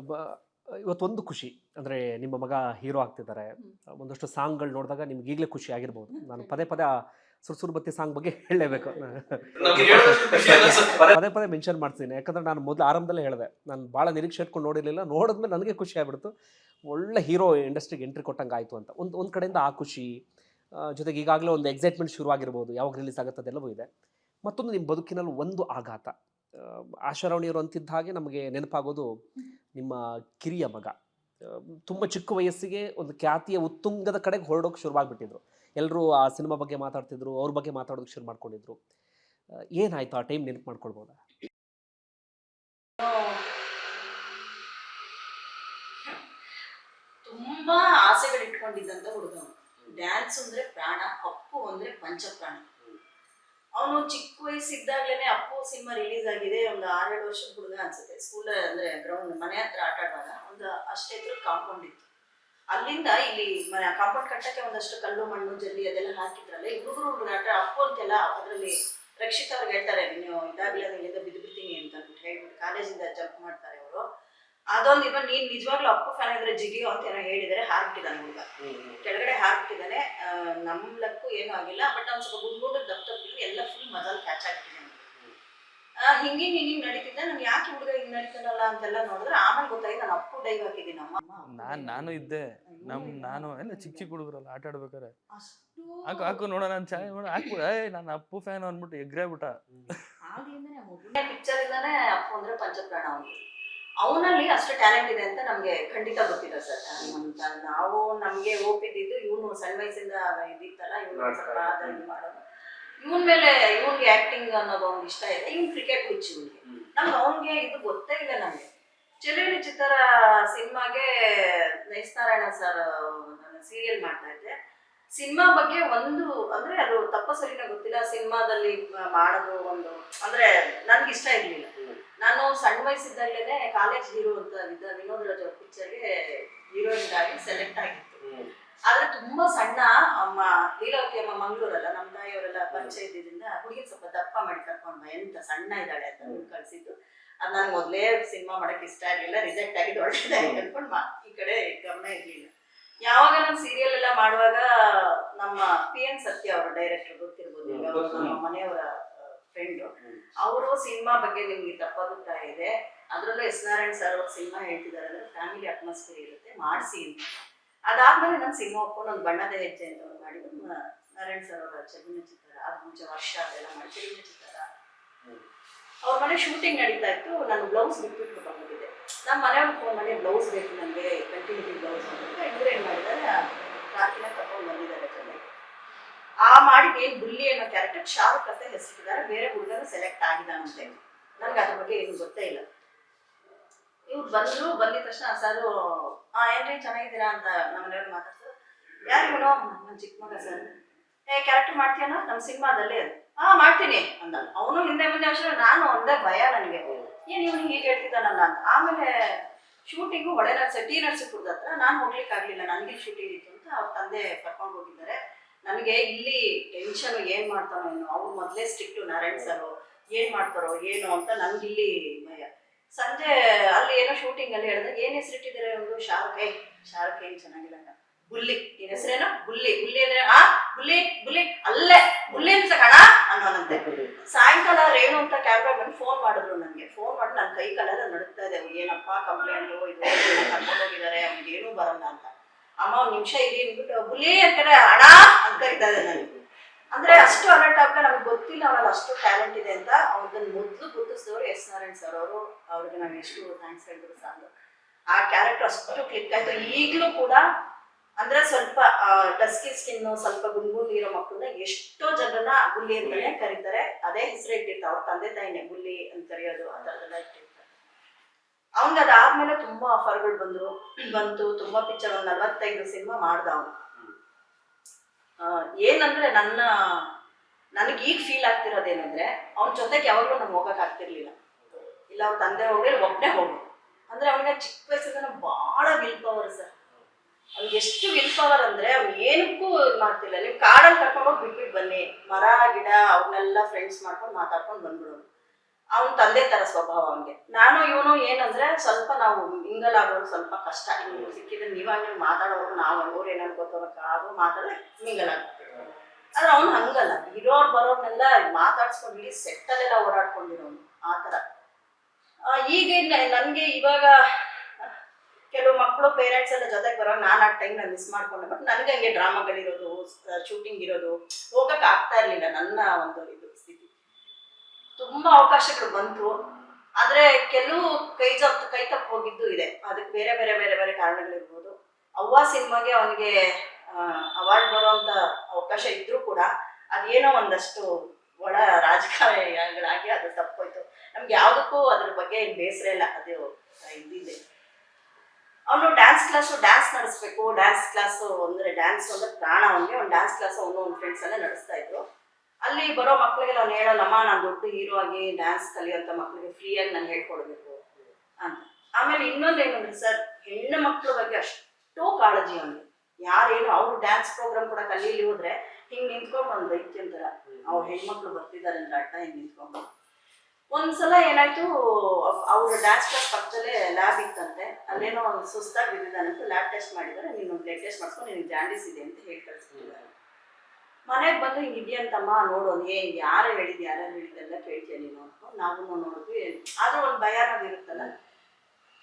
ಬ- ಇವತ್ತೊಂದು ಖುಷಿ. ಅಂದರೆ ನಿಮ್ಮ ಮಗ ಹೀರೋ ಆಗ್ತಿದ್ದಾರೆ. ಒಂದಷ್ಟು ಸಾಂಗ್ಗಳು ನೋಡಿದಾಗ ನಿಮ್ಗೆ ಈಗಲೇ ಖುಷಿ ಆಗಿರ್ಬೋದು. ನಾನು ಪದೇ ಪದೇ ಆ ಸುರ್ಸುರು ಬತ್ತಿ ಸಾಂಗ್ ಬಗ್ಗೆ ಹೇಳಲೇಬೇಕು. ಪದೇ ಪದೇ ಮೆನ್ಷನ್ ಮಾಡ್ತೀನಿ. ಯಾಕಂದ್ರೆ ನಾನು ಮೊದಲು ಆರಂಭದಲ್ಲೇ ಹೇಳಿದೆ. ನಾನು ಭಾಳ ನಿರೀಕ್ಷೆ ಇಟ್ಕೊಂಡು ನೋಡಿರಲಿಲ್ಲ. ನೋಡಿದ್ಮೇಲೆ ನನಗೆ ಖುಷಿ ಆಗ್ಬಿಡ್ತು. ಒಳ್ಳೆ ಹೀರೋ ಇಂಡಸ್ಟ್ರಿಗೆ ಎಂಟ್ರಿ ಕೊಟ್ಟಂಗೆ ಆಯಿತು ಅಂತ. ಒಂದು ಒಂದು ಕಡೆಯಿಂದ ಆ ಖುಷಿ ಜೊತೆಗೆ ಈಗಾಗಲೇ ಒಂದು ಎಕ್ಸೈಟ್ಮೆಂಟ್ ಶುರುವಾಗಿರ್ಬೋದು. ಯಾವಾಗ ರಿಲೀಸ್ ಆಗುತ್ತೆ ಅದೆಲ್ಲವೂ ಇದೆ. ಮತ್ತೊಂದು ನಿಮ್ಮ ಬದುಕಿನಲ್ಲಿ ಒಂದು ಆಘಾತ. ಆಶಾರವಣಿಯರು ಆಶಾರಾವಣಿಯವರು ಅಂತಿದ್ದ ಹಾಗೆ ನಮಗೆ ನೆನಪಾಗೋದು ನಿಮ್ಮ ಕಿರಿಯ ಮಗ. ತುಂಬ ಚಿಕ್ಕ ವಯಸ್ಸಿಗೆ ಒಂದು ಖ್ಯಾತಿಯ ಉತ್ತುಂಗದ ಕಡೆಗೆ ಹೊರಡೋಕೆ ಶುರುವಾಗ್ಬಿಟ್ಟಿದ್ರು. ಎಲ್ಲರೂ ಆ ಸಿನಿಮಾ ಬಗ್ಗೆ ಮಾತಾಡ್ತಿದ್ರು, ಅವ್ರ ಬಗ್ಗೆ ಮಾತಾಡೋದಕ್ಕೆ ಶುರು ಮಾಡ್ಕೊಂಡಿದ್ರು. ಏನಾಯ್ತು? ಆ ಟೈಮ್ ನೆನಪು ಮಾಡ್ಕೊಳ್ಬೋದಾ? ತುಂಬಾ ಆಸೆಗಳು ಇಟ್ಕೊಂಡಿದ್ದಂತ ಹುಡುಗ ಡ್ಯಾನ್ಸ್ ಅಂದ್ರೆ ಪ್ರಾಣ ಅಪ್ಪು ಅಂದ್ರೆ ಪಂಚಪ್ರಾಣ. ಅವನು ಚಿಕ್ಕ ವಯಸ್ಸಿದ್ದಾಗ್ಲೇನೆ ಅಪ್ಪು ಸಿನಿಮಾ ರಿಲೀಸ್ ಆಗಿದೆ. ಒಂದು ಆರೇಳು ವರ್ಷದ ಹುಡುಗ ಅನ್ಸುತ್ತೆ. ಸ್ಕೂಲ್ ಅಂದ್ರೆ ಗ್ರೌಂಡ್ ಮನೆ ಹತ್ರ ಆಟ ಆಡುವಾಗ ಒಂದು ಅಷ್ಟೇ ಕಾಂಪೌಂಡ್ ಇತ್ತು. ಅಲ್ಲಿಂದ ಇಲ್ಲಿ ಮನೆ ಕಾಂಪೌಂಡ್ ಕಟ್ಟಕ್ಕೆ ಒಂದಷ್ಟು ಕಲ್ಲು, ಮಣ್ಣು, ಜಲ್ಲಿ ಅದೆಲ್ಲ ಹಾಕಿದ್ರಲ್ಲ ಈ ಹುಡುಗರು ಆಟ ಅಪ್ಪು ಅಂತೆಲ್ಲ ಅದರಲ್ಲಿ ರಕ್ಷಿತ್ ಅವ್ರಿಗೆ ಹೇಳ್ತಾರೆ ನೀವು ಇದಾಗ್ಲಿಲ್ಲ ಇಲ್ಲಿಂದ ಬಿದ್ದು ಬಿಡ್ತೀನಿ ಅಂತ ಹೇಳ್ಬಿಟ್ಟು ಕಾಲೇಜಿಂದ ಜಂಪ್ ಮಾಡ್ತಾರೆ ಅವರು. ಅದೊಂದು ಇವಾಗ ನೀನ್ ನಿಜವಾಗ್ಲೂ ಅಪ್ಪು ಫ್ಯಾನ್ ಆದ್ರೆ ಜಿಗಿಯೋ ಅಂತ ಏನೋ ಹೇಳಿದರೆ ಹಾರ್ಬಿಟ್ಟಿದ್ದಾನೆ ಹುಡುಗ. ಕೆಳಗಡೆ ಹಾಕ್ಬಿಟ್ಟಿದ್ದಾನೆ ನಮ್ ಲಕ್ಕು ಏನೂ ಆಗಿಲ್ಲ. ಬಟ್ ಅವ್ನು ಸ್ವಲ್ಪ ಗುಂಡ್ಗುಂಡು ದಪ್ಪ ತಪ್ಪಿದ್ರು ಎಲ್ಲ ಫುಲ್ ಮೊದಲು ಕ್ಯಾಚ್ ಆಗ್ಬಿಟ್ಟಿದೆ ಹಿಂಗೆ ಹಿಂಗೆ ನಡೀತಿದ್ದೆ. ನಾನು ಯಾಕೆ ಹುಡುಗ ಹಿಂಗ್ ನಡೀತಾನಲ್ಲ ಅಂತೆಲ್ಲ ನೋಡಿದ್ರೆ ಆಮೇಲೆ ಗೊತ್ತಾಗಿ ನಾನು ಅಪ್ಪು ಡೈವ್ ಹಾಕಿದ್ದೀನಿ. ಅಮ್ಮ ನಾನ್ ನಾನು ಇದ್ದೆ. ನಮ್ ನಾನು ಎಲ್ಲ ಚಿಕ್ಕ ಚಿಕ್ಕ ಹುಡುಗರಲ್ಲ ಆಟ ಆಡ್ಬೇಕಾರೆ. ಹಾಕು ಹಾಕು ನೋಡ ನಾನು ಚಾಯ್ ನೋಡ ಹಾಕು. ಏ ನಾನು ಅಪ್ಪು ಫ್ಯಾನ್ ಅಂದ್ಬಿಟ್ಟು ಎಗ್ರೇ ಬಿಟ್ಟ ಪಿಕ್ಚರ್ ಇಂದಾನೆ ಅಪ್ಪು ಅಂದ್ರೆ ಪಂಚಪ್ರಾಣ ಅವನು ಅವನಲ್ಲಿ ಅಷ್ಟು ಟ್ಯಾಲೆಂಟ್ ಇದೆ ಅಂತ ನಮ್ಗೆ ಖಂಡಿತ ಗೊತ್ತಿಲ್ಲ ಸರ್. ನಾವು ನಮ್ಗೆ ಒಪ್ಪಿದ್ದು ಇವನು ಸಣ್ಣ ವಯಸ್ಸಿಂದ ಇದಿತ್ತಲ್ಲ ಇವನು ಸ್ವಲ್ಪ ಅದನ್ನ ಮಾಡೋದು. ಇವನ್ ಮೇಲೆ ಇವನ್ಗೆ ಆಕ್ಟಿಂಗ್ ಅನ್ನೋದು ಅವ್ನಿಗೆ ಇಷ್ಟ ಇದೆ ಇವ್ನು ಕ್ರಿಕೆಟ್ ಹುಚ್ಚು ಇವನಿಗೆ. ನಮ್ಗೆ ಅವನಿಗೆ ಇದು ಗೊತ್ತೇ ಇಲ್ಲ ನಮ್ಗೆ. ಚೆಲುವಿನ ಚಿತ್ತರ ಸಿನಿಮಾಗೆ ನೈಸ್ನಾರಾಯಣ ಸರ್ ಸೀರಿಯಲ್ ಮಾಡ್ತಾ ಇದ್ದೆ. ಸಿನಿಮಾ ಬಗ್ಗೆ ಒಂದು ಅಂದ್ರೆ ಅದು ತಪ್ಪ ಸರಿನ ಗೊತ್ತಿಲ್ಲ. ಸಿನಿಮಾದಲ್ಲಿ ಮಾಡೋದು ಒಂದು ಅಂದ್ರೆ ನನ್ಗೆ ಇಷ್ಟ ಇರ್ಲಿಲ್ಲ. ನಾನು ಸಣ್ಣ ವಯಸ್ಸಿದ್ದಲ್ಲೇ ಕಾಲೇಜ್ ಹೀರೋ ಅಂತ ಇದ್ದ ವಿನೋದ್ ರಾಜ್ ಅವ್ರ ಪಿಕ್ಚರ್ಗೆ ಹೀರೋಯಿನ್ ಆಗಿ ಸೆಲೆಕ್ಟ್ ಆಗಿತ್ತು. ಆದ್ರೆ ತುಂಬಾ ಸಣ್ಣ ಅಮ್ಮ ಲೀಲಾವತಿ ಅಮ್ಮ ಮಂಗಳೂರಲ್ಲ ನಮ್ಮ ತಾಯಿಯವರೆಲ್ಲ ಪರಿಚಯ ಇದ್ದಿದ್ದರಿಂದ ಹುಡುಗಿ ಸ್ವಲ್ಪ ದಪ್ಪ ಮಾಡಿ ಕರ್ಕೊಂಡ್ ಎಂತ ಸಣ್ಣ ಇದ್ದಾಳೆ ಅಂತ ಕಳ್ಸಿದ್ದು. ಅದ್ ನನ್ಗೆ ಮೊದ್ಲೇ ಸಿನಿಮಾ ಮಾಡಕ್ ಇಷ್ಟ ಆಗ್ಲಿಲ್ಲ ರಿಜೆಕ್ಟ್ ಆಗಿದ್ದು ಒಳ್ಳೆದಾಗಿ ಅನ್ಕೊಂಡು ಮಾ ಈ ಕಡೆ ಗಮನ ಇರ್ಲಿಲ್ಲ. ಯಾವಾಗ ನಾನು ಸೀರಿಯಲ್ ಎಲ್ಲ ಮಾಡುವಾಗ ನಮ್ಮ ಪಿ ಎನ್ ಸತ್ಯ ಅವರು ಡೈರೆಕ್ಟರ್ ಗೊತ್ತಿರ್ಬೋದು ನಮ್ಮ ಮನೆಯವರ ಫ್ರೆಂಡ್ ಅವರು ಸಿನಿಮಾ ಬಗ್ಗೆ ನಿಮ್ಗೆ ತಪ್ಪಾಗುತ್ತಾ ಇದೆ. ಅದರಲ್ಲೂ ಎಸ್ ನಾರಾಯಣ್ ಸರ್ ಅವ್ರ ಸಿನಿಮಾ ಹೇಳ್ತಿದ್ದಾರೆ ಅಂದ್ರೆ ಫ್ಯಾಮಿಲಿ ಅಟ್ಮಾಸ್ಫಿಯರ್ ಇರುತ್ತೆ ಮಾಡಿಸಿ ಅಂತ. ಅದಾದ್ಮೇಲೆ ನಾನು ಸಿನಿಮಾ ಒಪ್ಕೊಂಡು ಒಂದು ಬಣ್ಣದ ಹೆಜ್ಜೆ ಅಂತ ಒಂದು ಮಾಡಿ ನಾರಾಯಣ್ ಸರ್ ಅವರ ಚಲನಚಿತ್ರ ಚಿತ್ರ ಅದ್ ಮುಂಚೆ ವರ್ಷ ಅದೆಲ್ಲ ಮಾಡಿ ಚಲನಚಿತ್ರ ಚಿತ್ರ. ಅವ್ರ ಮನೆ ಶೂಟಿಂಗ್ ನಡೀತಾ ಇತ್ತು ನಾನು ಬ್ಲೌಸ್ ಬಿಟ್ಬಿಟ್ಟು ಬಂದಿದ್ದೆ ನಮ್ಮ ಮನೆಯವ್ರು ಫೋನ್ ಮನೆ ಬ್ಲೌಸ್ ಬೇಕು ನನಗೆ ಕಂಟಿನ್ಯೂಟಿ ಬ್ಲೌಸ್ ಅಂತ. ಇದ್ರೆ ಏನು ಮಾಡಿದ್ದಾರೆ ರಾಕಿನ ಕರ್ಕೊಂಡು ಬಂದಿದ್ದಾರೆ. ಆ ಮಾಡಿ ಏನ್ ಬುಲ್ಲಿ ಅನ್ನೋ ಕ್ಯಾರೆಕ್ಟರ್ ಶಾರುಖ್ ಅಂತ ಹೆಸರಿದ್ದಾರೆ ಬೇರೆ ಹುಡುಗನ ಸೆಲೆಕ್ಟ್ ಆಗಿದ್ದಾನಂತೆ ನನ್ಗೆ ಅದ್ರ ಬಗ್ಗೆ ಏನು ಗೊತ್ತೇ ಇಲ್ಲ. ಇವ್ರು ಬಂದ್ರು, ಬಂದಿದ ತಕ್ಷಣ ಸರ್, ಆ, ಏನ್ರಿ, ಚೆನ್ನಾಗಿದ್ದೀರಾ? ಅಂತ ನಮ್ಮ ಮನೆಯವ್ರು ಮಾತಾಡ್ತಾರೆ. ಯಾರು ಇವನು? ನನ್ನ ಚಿಕ್ಕ ಮಗ ಸರ್. ಏ ಕ್ಯಾರೆಕ್ಟರ್ ಮಾಡ್ತೀಯನೋ ನಮ್ಮ ಸಿನಿಮಾದಲ್ಲಿ ಹಾ ಮಾಡ್ತೀನಿ. ಅಂದ ಅವನು ಹಿಂದೆ ಮುಂದೆ ಅಷ್ಟು, ನಾನು ಒಂದೇ ಭಯ ನನಗೆ. ಏನು ಇವನು ಹೀಗೆ ಹೇಳ್ತಿದ್ದಾನಲ್ಲ ಅಂತ. ಆಮೇಲೆ ಶೂಟಿಂಗು ಹೊಳೆ ನರ್ಸ ಟಿ ನರ್ಸಿಪುರದ ಹತ್ರ ನಾನು ಹೋಗ್ಲಿಕ್ಕೆ ಆಗಲಿಲ್ಲ ನನಗೆ ಶೂಟಿಂಗ್ ಇತ್ತು ಅಂತ ಅವ್ರ ತಂದೆ ಕರ್ಕೊಂಡು ಹೋಗಿದ್ದಾರೆ. ನನಗೆ ಇಲ್ಲಿ ಟೆನ್ಷನ್ ಏನ್ ಮಾಡ್ತಾನೋ ಏನು, ಅವ್ರು ಮೊದಲೇ ಸ್ಟ್ರಿಕ್ಟು ನಾರಾಯಣ್ ಸರ್ ಏನ್ ಮಾಡ್ತಾರೋ ಏನು ಅಂತ ನನ್ಗಿಲ್ಲಿ ಭಯ. ಸಂಜೆ ಅಲ್ಲಿ ಏನೋ ಶೂಟಿಂಗ್ ಅಲ್ಲಿ ಹೇಳಿದ್ರೆ ಏನ್ ಹೆಸರಿಟ್ಟಿದ್ದಾರೆ ಅವರು? ಶಾರುಖ್. ಏ ಶಾರುಖ್ ಏನ್ ಚೆನ್ನಾಗಿಲ್ಲ. ಬುಲ್ಲಿ. ನಿನ್ ಹೆಸರೇನೋ? ಬುಲ್ಲಿ. ಬುಲ್ಲಿ ಅಂದ್ರೆ, ಆ, ಬುಲ್ಲಿ ಬುಲ್ಲಿ, ಅಲ್ಲೇ. ಬುಲ್ಲಿ ಅಂತ ಕಣ? ಅನ್ನೋನಂತೆ. ಸಾಯಂಕಾಲ ರೇಣು ಅಂತ ಕ್ಯಾಮ್ರಾ ಬಂದು ಫೋನ್ ಮಾಡಿದ್ರು ನನಗೆ. ಫೋನ್ ಮಾಡಿ ನನ್ನ ಕೈ ಕಾಲೆಲ್ಲ ನಡುತ್ತಾ ಇದೆ. ಏನಪ್ಪಾ ಕಂಪ್ಲೇಂಟು ಇದು ಕರ್ಕೊಂಡು ಹೋಗಿದ್ದಾರೆ. ಅವ್ನಿಗೆ ಏನೂ ಬರಲ್ಲ ಅಂತ. ಅಮ್ಮ ಒಂದು ನಿಮಿಷ ಇರಿ ಅಂದ್ಬಿಟ್ಟು ಬುಲಿ ಅಂತಾರೆ ಹಣ ಅಂತ ಕರಿತಾ ಇದೆ ನನಗೆ. ಅಂದ್ರೆ ಅಷ್ಟು ಅಲರ್ಟ್ ಆಗ್ತಾ ನಮ್ಗೆ ಗೊತ್ತಿಲ್ಲ ಅವನಲ್ಲಿ ಅಷ್ಟು ಟ್ಯಾಲೆಂಟ್ ಇದೆ ಅಂತ. ಅವ್ರದನ್ನ ಮೊದಲು ಗುರುತಿಸಿದವರು ಎಸ್ ನಾರಾಯಣ್ ಸರ್ ಅವರು. ಅವ್ರಿಗೆ ನಾವು ಎಷ್ಟು ಥ್ಯಾಂಕ್ಸ್ ಹೇಳಿದ್ರು ಸಾಂಗ್ ಆ ಕ್ಯಾರೆಕ್ಟರ್ ಅಷ್ಟು ಕ್ಲಿಕ್ ಆಯ್ತು. ಈಗಲೂ ಕೂಡ ಅಂದ್ರೆ ಸ್ವಲ್ಪ ಡಸ್ಕಿ ಸ್ಕಿನ್ ಸ್ವಲ್ಪ ಗುಂಗುಂಡು ಇರೋ ಮಕ್ಕಳನ್ನ ಎಷ್ಟೋ ಜನರನ್ನ ಗುಲ್ಲಿ ಅಂತಾನೆ ಕರೀತಾರೆ. ಅದೇ ಹೆಸರು ಇಟ್ಟಿರ್ತಾರೆ. ಅವ್ರ ತಂದೆ ತಾಯಿನೇ ಗುಲ್ಲಿ ಅಂತ ಕರೆಯೋದು ಥರದ್ದೆಲ್ಲ ಇಟ್ಟಿರ್ತಾರೆ. ಅವ್ನಿಗೆ ಅದಾದ್ಮೇಲೆ ತುಂಬಾ ಆಫರ್ಗಳು ಬಂದ್ರು. ಬಂತು, ತುಂಬಾ ಪಿಕ್ಚರ್ ಒಂದು ನಲವತ್ತೈದು ಸಿನಿಮಾ ಮಾಡ್ದ ಅವನು. ಏನಂದ್ರೆ ನನ್ನ, ನನಗೆ ಈಗ ಫೀಲ್ ಆಗ್ತಿರೋದೇನಂದ್ರೆ ಅವನ ಜೊತೆಗೆ ಯಾವಾಗಲೂ ನಾನು ಹೋಗಕ್ ಆಗ್ತಿರ್ಲಿಲ್ಲ. ಇಲ್ಲ ಅವ್ರ ತಂದೆ ಹೋಗಿ ಒಬ್ಬನೇ ಹೋಗು. ಅಂದ್ರೆ ಅವನಿಗೆ ಚಿಕ್ಕ ವಯಸ್ಸಿಂದ ಬಹಳ ವಿಲ್ ಪವರ್ ಸರ್. ಅವ್ನಿಗೆ ಎಷ್ಟು ವಿಲ್ ಪವರ್ ಅಂದ್ರೆ ಅವ್ನು ಏನಕ್ಕೂ ಇದು ಮಾಡ್ತಿಲ್ಲ. ನೀವು ಕಾಡಲ್ಲಿ ಕರ್ಕೊಂಡೋಗಿ ಬಿಟ್ಬಿಟ್ಟು ಬನ್ನಿ. ಮರ, ಗಿಡ ಅವ್ರನ್ನೆಲ್ಲ ಫ್ರೆಂಡ್ಸ್ ಮಾಡ್ಕೊಂಡು ಮಾತಾಡ್ಕೊಂಡು ಬಂದ್ಬಿಡೋನು. ಅವನ ತಂದೆ ತರ ಸ್ವಭಾವ ಅವನಿಗೆ. ನಾನು ಇವನು ಏನಂದ್ರೆ ಸ್ವಲ್ಪ ನಾವು ಮಿಂಗಲ್ ಆಗೋರು ಸ್ವಲ್ಪ ಕಷ್ಟ. ನೀವು ಸಿಕ್ಕಿದ್ರೆ ನೀವಾಗ ನೀವು ಮಾತಾಡೋರು, ನಾವು ಅವ್ರು ಏನಾದ್ರು ಗೊತ್ತಾಗ ಅದು ಮಾತಾಡಿದ್ರೆ ಮಿಂಗಲ್ ಆದ್ರೆ ಅವ್ನು ಹಂಗಲ್ಲ. ಇರೋರು ಬರೋರ್ನೆಲ್ಲ ಮಾತಾಡ್ಸ್ಕೊಂಡು ಇಡೀ ಸೆಟ್ಟಲ್ಲೆಲ್ಲ ಓಡಾಡ್ಕೊಂಡಿರೋನು ಆ ಈಗ ನನಗೆ ಇವಾಗ ಕೆಲವು ಮಕ್ಕಳು ಪೇರೆಂಟ್ಸ್ ಎಲ್ಲ ಜೊತೆಗೆ ಬರೋ ನಾನು ಆ ನಾನು ಮಿಸ್ ಮಾಡ್ಕೊಂಡೆ. ಬಟ್ ನನಗೆ ಹಂಗೆ ಡ್ರಾಮಾಗಳಿರೋದು ಶೂಟಿಂಗ್ ಇರೋದು ಹೋಗಕ್ಕೆ ಆಗ್ತಾ ಇರಲಿಲ್ಲ ನನ್ನ ಒಂದು ಇದು ಸ್ಥಿತಿ. ತುಂಬಾ ಅವಕಾಶಗಳು ಬಂತು. ಆದ್ರೆ ಕೆಲವು ಕೈ ಜಪ್, ಕೈ ತಪ್ಪು ಹೋಗಿದ್ದು ಇದೆ. ಅದಕ್ಕೆ ಬೇರೆ ಬೇರೆ ಬೇರೆ ಬೇರೆ ಕಾರಣಗಳಿರ್ಬೋದು. ಅವ್ವ ಸಿನಿಮಾಗೆ ಅವನಿಗೆ ಅವಾರ್ಡ್ ಬರುವಂತ ಅವಕಾಶ ಇದ್ರೂ ಕೂಡ ಅದೇನೋ ಒಂದಷ್ಟು ಒಳ ರಾಜಕಾರಣಿಗಳಾಗಿ ಅದು ತಪ್ಪೋಯ್ತು. ನಮ್ಗೆ ಯಾವುದಕ್ಕೂ ಅದ್ರ ಬಗ್ಗೆ ಬೇಸರ ಇಲ್ಲ. ಅದು ಇದ್ದಿದೆ ಅವನು ಡ್ಯಾನ್ಸ್ ಕ್ಲಾಸು ಡ್ಯಾನ್ಸ್ ನಡೆಸ್ಬೇಕು. ಡ್ಯಾನ್ಸ್ ಕ್ಲಾಸು ಅಂದರೆ ಡ್ಯಾನ್ಸ್ ಅಂದ್ರೆ ಪ್ರಾಣ. ಅವನಿಗೆ ಒಂದು ಡ್ಯಾನ್ಸ್ ಕ್ಲಾಸ್ ಅವನು ಒಂದು ಫ್ರೆಂಡ್ಸ್ ಎಲ್ಲ ನಡೆಸ್ತಾ ಇದ್ರು. ಅಲ್ಲಿ ಬರೋ ಮಕ್ಕಳಿಗೆ ನಾನು ಹೇಳಲ್ಲಮ್ಮ, ನಾನು ದೊಡ್ಡ ಹೀರೋ ಆಗಿ ಡ್ಯಾನ್ಸ್ ಕಲಿಯೋಂಥ ಮಕ್ಕಳಿಗೆ ಫ್ರೀಯಾಗಿ ನಾನು ಹೇಳ್ಕೊಡ್ಬೇಕು ಅಂತ. ಆಮೇಲೆ ಇನ್ನೊಂದು ಏನಂದ್ರೆ ಸರ್ ಹೆಣ್ಣು ಮಕ್ಕಳ ಬಗ್ಗೆ ಅಷ್ಟೋ ಕಾಳಜಿ ಅವನಿಗೆ. ಯಾರೇನು, ಅವ್ರು ಡ್ಯಾನ್ಸ್ ಪ್ರೋಗ್ರಾಮ್ ಕೂಡ ಕಲೀಲಿ ಹೋದ್ರೆ ಹಿಂಗೆ ನಿಂತ್ಕೊಂಡು ಒಂದು ದೈತ್ಯ ಅಂತಾರ ಅವ್ರ ಹೆಣ್ಮಕ್ಳು ಬರ್ತಿದ್ದಾರೆ ಅಂದ್ರೆ ಅಡ್ಡ ಹಿಂಗೆ ನಿಂತ್ಕೊಂಡು. ಒಂದ್ಸಲ ಏನಾಯ್ತು ಅವ್ರ ಡ್ಯಾನ್ಸ್ ಕ್ಲಾಸ್ ಪಕ್ಕದಲ್ಲೇ ಲ್ಯಾಬ್ ಇತ್ತಂತೆ. ಅಲ್ಲೇನೋ ಸುಸ್ತಾಗಿ ಬಿದ್ದಿದ್ದಾನಂತ ಲ್ಯಾಬ್ ಟೆಸ್ಟ್ ಮಾಡಿದ್ದಾರೆ. ನೀನು ಬ್ಲಡ್ ಟೆಸ್ಟ್ ಮಾಡ್ಕೊಂಡು ನಿನ್ಗೆ ಜಾಂಡೀಸ್ ಇದೆ ಅಂತ ಹೇಳಿ ಕಳಿಸ್ಬಿಟ್ಟಿದ್ದಾರೆ ಮನೆಗೆ ಬಂದು ಹಿಂಗೆ ಇದೆಯಂತಮ್ಮ ನೋಡೋದು ಏ ಯಾರು ಹೇಳಿದ್ ಯಾರು ಹೇಳಿದ್ದೆಲ್ಲ ಕೇಳ್ತೀಯ ನೀನು ನಾವು ನೋಡಿದ್ವಿ ಆದ್ರೂ ಒಂದು ಭಯ ಅನ್ನೋದು ಇರುತ್ತಲ್ಲ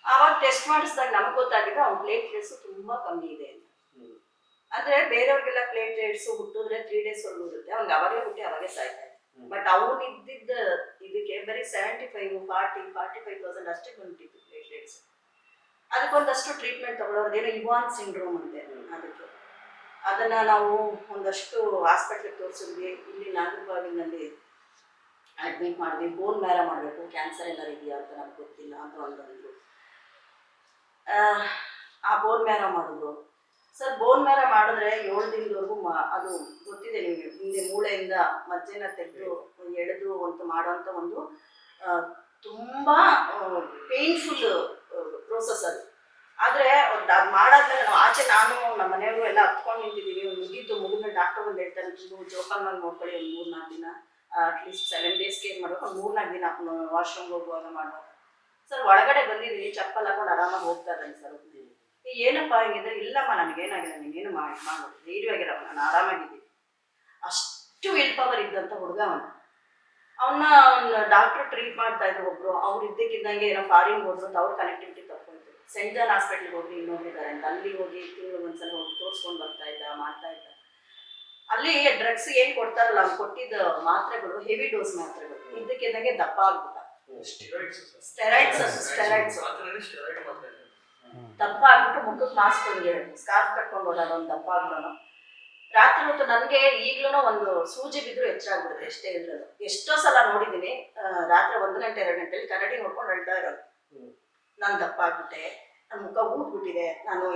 ಆವಾಗ ಟೆಸ್ಟ್ ಮಾಡಿಸಿದಾಗ ನಮ್ಗೆ ಗೊತ್ತಾಗಿದೆ ಅವ್ನ ಪ್ಲೇಟ್ ರೇಟ್ಸು ತುಂಬಾ ಕಮ್ಮಿ ಇದೆ ಅಂತ. ಅಂದ್ರೆ ಬೇರೆಯವ್ರಿಗೆಲ್ಲ ಪ್ಲೇಟ್ ರೇಟ್ಸು ಹುಟ್ಟಿದ್ರೆ ತ್ರೀ ಡೇಸ್ ಒಳಗೂ ಇರುತ್ತೆ. ಅವ್ನಿಗೆ ಅವಾಗೇ ಹುಟ್ಟಿ ಅವಾಗೇ ಸಾಯ್ತಾರೆ ಬಟ್ ಅವ್ನು ಇದ್ದಿದ್ದ ಇದಕ್ಕೆ ಬರೀ seventy five forty forty five thousand ಅಷ್ಟೇ ಬಂದ್ಬಿಟ್ಟಿತ್ತು ಪ್ಲೇಟ್ ರೇಟ್ಸ್ ಅದಕ್ಕೊಂದಷ್ಟು ಟ್ರೀಟ್ಮೆಂಟ್ ತಗೊಳ್ಳೋದೇನೋ ಇವಾನ್ ಸಿಂಡ್ರೋಮ್ ಅಂತೆ ಅದಕ್ಕೆ. ಅದನ್ನ ನಾವು ಒಂದಷ್ಟು ಹಾಸ್ಪಿಟ್ಲಿಗೆ ತೋರಿಸಿದ್ವಿ. ಇಲ್ಲಿ ನಾಗರಬಾವಿನಲ್ಲಿ ಅಡ್ಮಿಟ್ ಮಾಡಿದ್ವಿ. ಬೋನ್ ಮೇರ ಮಾಡಬೇಕು. ಕ್ಯಾನ್ಸರ್ ಏನಾರು ಇದೆಯಾ ಅಂತ ನಮ್ಗೆ ಗೊತ್ತಿಲ್ಲ ಅಂತ ಒಂದೊಂದು ಆ ಬೋನ್ ಮೇರ ಮಾಡಿದ್ರು. ಸರ್ ಬೋನ್ ಮ್ಯಾರ ಮಾಡಿದ್ರೆ ಏಳು ದಿನದವರೆಗೂ ಅದು ಗೊತ್ತಿದೆ ನಿಮಗೆ. ಹಿಂದೆ ಮೂಳೆಯಿಂದ ಮಜ್ಜೆನ ತೆಗೆದು ಎಳೆದು ಅಂತ ಮಾಡೋಂಥ ಒಂದು ತುಂಬಾ ಪೇನ್ಫುಲ್ ಪ್ರೋಸೆಸ್ ಅದು. ಆದರೆ ಅದು ಮಾಡಾದ್ಮೇಲೆ ನಾವು ಆಚೆ ನಾನು ನಮ್ಮ ಮನೆಯವರು ಎಲ್ಲ ಹತ್ಕೊಂಡು ನಿಂತಿದ್ದೀವಿ ಮುಗೀತು ಮುಗಿದ ಡಾಕ್ಟರ್ ಬಂದು ಹೇಳ್ತಾರೆ, ನೀವು ಜೋಪಾನವಾಗಿ ನೋಡ್ಕೊಳ್ಳಿ, ಒಂದು ಮೂರು ನಾಲ್ಕು ದಿನ ಅಟ್ಲೀಸ್ಟ್ ಸೆವೆನ್ ಡೇಸ್ ಕೇರ್ ಮಾಡ್ಬೇಕು, ಒಂದು ಮೂರು ನಾಲ್ಕು ದಿನ ವಾಶ್ರೂಮ್ಗೆ ಹೋಗುವಾಗ ಮಾಡುವಾಗ ಸರ್, ಒಳಗಡೆ ಬಂದಿದ್ದೀನಿ ಚಪ್ಪಲ್ ಹಾಕೊಂಡು ಆರಾಮಾಗಿ ಹೋಗ್ತಾ ಇದ್ದಾನೆ ಸರ್. ಏನಪ್ಪ ಹಿಂಗಿದ್ರೆ ಇಲ್ಲಮ್ಮ ನನಗೇನಾಗಿದೆ ನೀನೇನು ಮಾಡಿ ಮಾಡೋದು ಧೈರ್ಯವಾಗಿರಪ್ಪ ನಾನು ಆರಾಮಾಗಿದ್ದೀನಿ. ಅಷ್ಟು ವಿಲ್ ಪವರ್ ಇದ್ದಂಥ ಹುಡುಗ ಅವನು. ಅವನ್ನ ಅವ್ನ ಡಾಕ್ಟರ್ ಟ್ರೀಟ್ ಮಾಡ್ತಾ ಇದ್ರು ಒಬ್ರು. ಅವ್ರು ಇದ್ದಕ್ಕಿದ್ದಂಗೆ ಏನೋ ಫಾರಿನ್ ಹೋದ್ರು ಅವ್ರ ಕನೆಕ್ಟಿವಿಟಿ ತಪ್ಪೋಯ್ತು ಸೆಂಟ್ ಜಾನ್ ಹಾಸ್ಪಿಟ್ಲಿಗೆ ಹೋಗಿ ಇನ್ನೊಬ್ರಿದ್ದಾರೆ ಅಂತ. ಅಲ್ಲಿ ಹೋಗಿ ತಿಂಗಳು ಒಂದ್ಸಲ ಹೋಗಿ ತೋರಿಸ್ಕೊಂಡು ಬರ್ತಾ ಇದ್ದ ಮಾಡ್ತಾ ಇದ್ದ. ಅಲ್ಲಿ ಡ್ರಗ್ಸ್ ಏನ್ ಕೊಡ್ತಾರಲ್ಲ ಅವ್ರು ಕೊಟ್ಟಿದ್ದ ಮಾತ್ರೆಗಳು ಹೆವಿ ಡೋಸ್ ಮಾತ್ರೆಗಳು. ಇದಕ್ಕಿದ್ದಂಗೆ ದಪ್ಪ ಆಗ್ಬಿಟ್ಟ. ಸ್ಟೆರೈಡ್ಸ್ ಸ್ಟೆರೈಡ್ಸ್ ದಪ್ಪ ಆಗ್ಬಿಟ್ಟು ಮುಖಕ್ಕೆ ಮಾಸ್ಕ್ ಹಿಂಗೆ ಸ್ಕಾರ್ಫ್ ಕಟ್ಕೊಂಡು ಒಂದು ದಪ್ಪ ಆಗ್ಬಿಡೋಣ ರಾತ್ರಿ ಹೊತ್ತು ನನಗೆ ಈಗ್ಲೂ ಒಂದು ಸೂಜಿ ಬಿದ್ರು ಹೆಚ್ಚಾಗ್ಬಿಡುತ್ತೆ ಎಷ್ಟೇ ಇರೋದು ಎಷ್ಟೋ ಸಲ ನೋಡಿದ್ದೀನಿ ರಾತ್ರಿ ಒಂದು ಗಂಟೆ ಎರಡು ಗಂಟೆಲಿ ಕನ್ನಡಿ ನೋಡ್ಕೊಂಡು ಹೇಳ್ತಾ ಇರೋದು. ನಾನು ದಪ್ಪ ಆಗ್ಬಿಟ್ಟೆ ನನ್ನ ಮುಖ ಊದ್ಬಿಟ್ಟಿದೆ. ನಾನು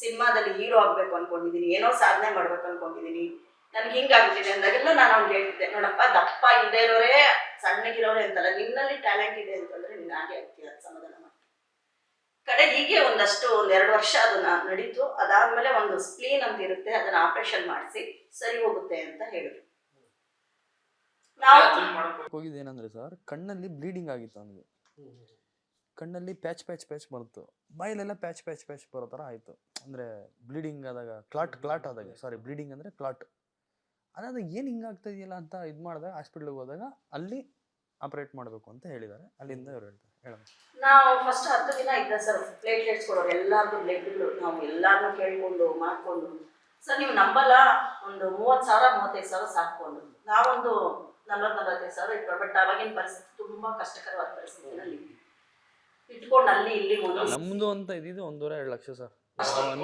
ಸಿನಿಮಾದಲ್ಲಿ ಹೀರೋ ಆಗ್ಬೇಕು ಅನ್ಕೊಂಡಿದ್ದೀನಿ ಏನೋ ಸಾಧನೆ ಮಾಡ್ಬೇಕು ಅನ್ಕೊಂಡಿದ್ದೀನಿ ನನ್ಗೆ ಹಿಂಗಾಗ್ಬಿಟ್ಟಿದೆ ಅಂದಾಗೆಲ್ಲ ನಾನು ಅವ್ನಿಗೆ ಹೇಳ್ತಿದ್ದೆ ನೋಡಪ್ಪ ದಪ್ಪ ಇಲ್ಲದೆ ಇರೋರೇ ಸಣ್ಣಗಿರೋರೆ ಅಂತಲ್ಲ. ನಿನ್ನಲ್ಲಿ ಟ್ಯಾಲೆಂಟ್ ಇದೆ ಅಂತಂದ್ರೆ ನೀನು ಹಾಗೆ ಆಗ್ತೀಯ? ಅಂತ ಸಮಾಧಾನ ಮಾಡಿ ಕಡೆ ಹೀಗೆ ಒಂದಷ್ಟು ಒಂದೆರಡು ಎರಡು ವರ್ಷ ಅದನ್ನ ನಡೀತು. ಅದಾದ್ಮೇಲೆ ಒಂದು ಸ್ಪ್ಲೀನ್ ಅಂತ ಇರುತ್ತೆ. ಅದನ್ನ ಆಪರೇಷನ್ ಮಾಡಿಸಿ ಸರಿ ಹೋಗುತ್ತೆ ಅಂತ ಹೇಳಿದ್ರು. ನಾವು ಸರ್ ಕಣ್ಣಲ್ಲಿ ಬ್ಲೀಡಿಂಗ್ ಆಗಿತ್ತು ಅವನಿಗೆ. ಕಣ್ಣಲ್ಲಿ ಪ್ಯಾಚ್ ಪ್ಯಾಚ್ ಪ್ಯಾಚ್ ಬಂತು ಬಾಯಲ್ಲೆಲ್ಲ ಪ್ಯಾಚ್ ಪ್ಯಾಚ್ ಪ್ಯಾಚ್ ಬರೋ ಥರ ಆಯಿತು. ಅಂದರೆ ಬ್ಲೀಡಿಂಗ್ ಆದಾಗ ಕ್ಲಾಟ್ ಕ್ಲಾಟ್ ಆದಾಗ ಸಾರಿ ಬ್ಲೀಡಿಂಗ್ ಅಂದರೆ ಕ್ಲಾಟ್ ಅದಾದ ಏನು ಹಿಂಗಾಗ್ತಾ ಇದೆಯಲ್ಲ ಅಂತ ಇದು ಮಾಡಿದಾಗ ಹಾಸ್ಪಿಟ್ಲಿಗೆ ಹೋದಾಗ ಅಲ್ಲಿ ಆಪರೇಟ್ ಮಾಡಬೇಕು ಅಂತ ಹೇಳಿದ್ದಾರೆ. ಅಲ್ಲಿಂದ ಅವ್ರು ಹೇಳ್ತಾರೆ. ಹೇಳೋದು ನಾವು ಫಸ್ಟ್ ಹತ್ತು ದಿನ ಇದ್ದ ಸರ್ ಪ್ಲೇಟ್ಲೆಟ್ಸ್ ಕೊಡೋರು ಎಲ್ಲಾರ್ದು ಬ್ಲಡ್ಗಳು ನಾವು ಎಲ್ಲರನ್ನೂ ಕೇಳ್ಕೊಂಡು, ಮಾಡ್ಕೊಂಡು. ಸರ್ ನೀವು ನಂಬಲ್ಲ? ಒಂದು ಮೂವತ್ತು ಸಾವಿರ, ಮೂವತ್ತೈದು ಸಾವಿರ ಸಾಕೊಂಡು ನಾವೊಂದು ನಲ್ವತ್ತು ನಲವತ್ತೈದು ಸಾವಿರ ಇಟ್ಕೊಂಡು ಬಟ್ ಅವಾಗಿನ ಪರಿಸ್ಥಿತಿ ತುಂಬಾ ಕಷ್ಟಕರವಾದ ಪರಿಸ್ಥಿತಿನಲ್ಲಿ ಇಟ್ಕೊಂಡು ಅಲ್ಲಿ ಇಲ್ಲಿ ಒಂದು ನಮ್ಮದು ಅಂತ ಇದ್ದಿದ್ದು ಒಂದೂವರೆ ಎರಡು ಲಕ್ಷ ಸರ್.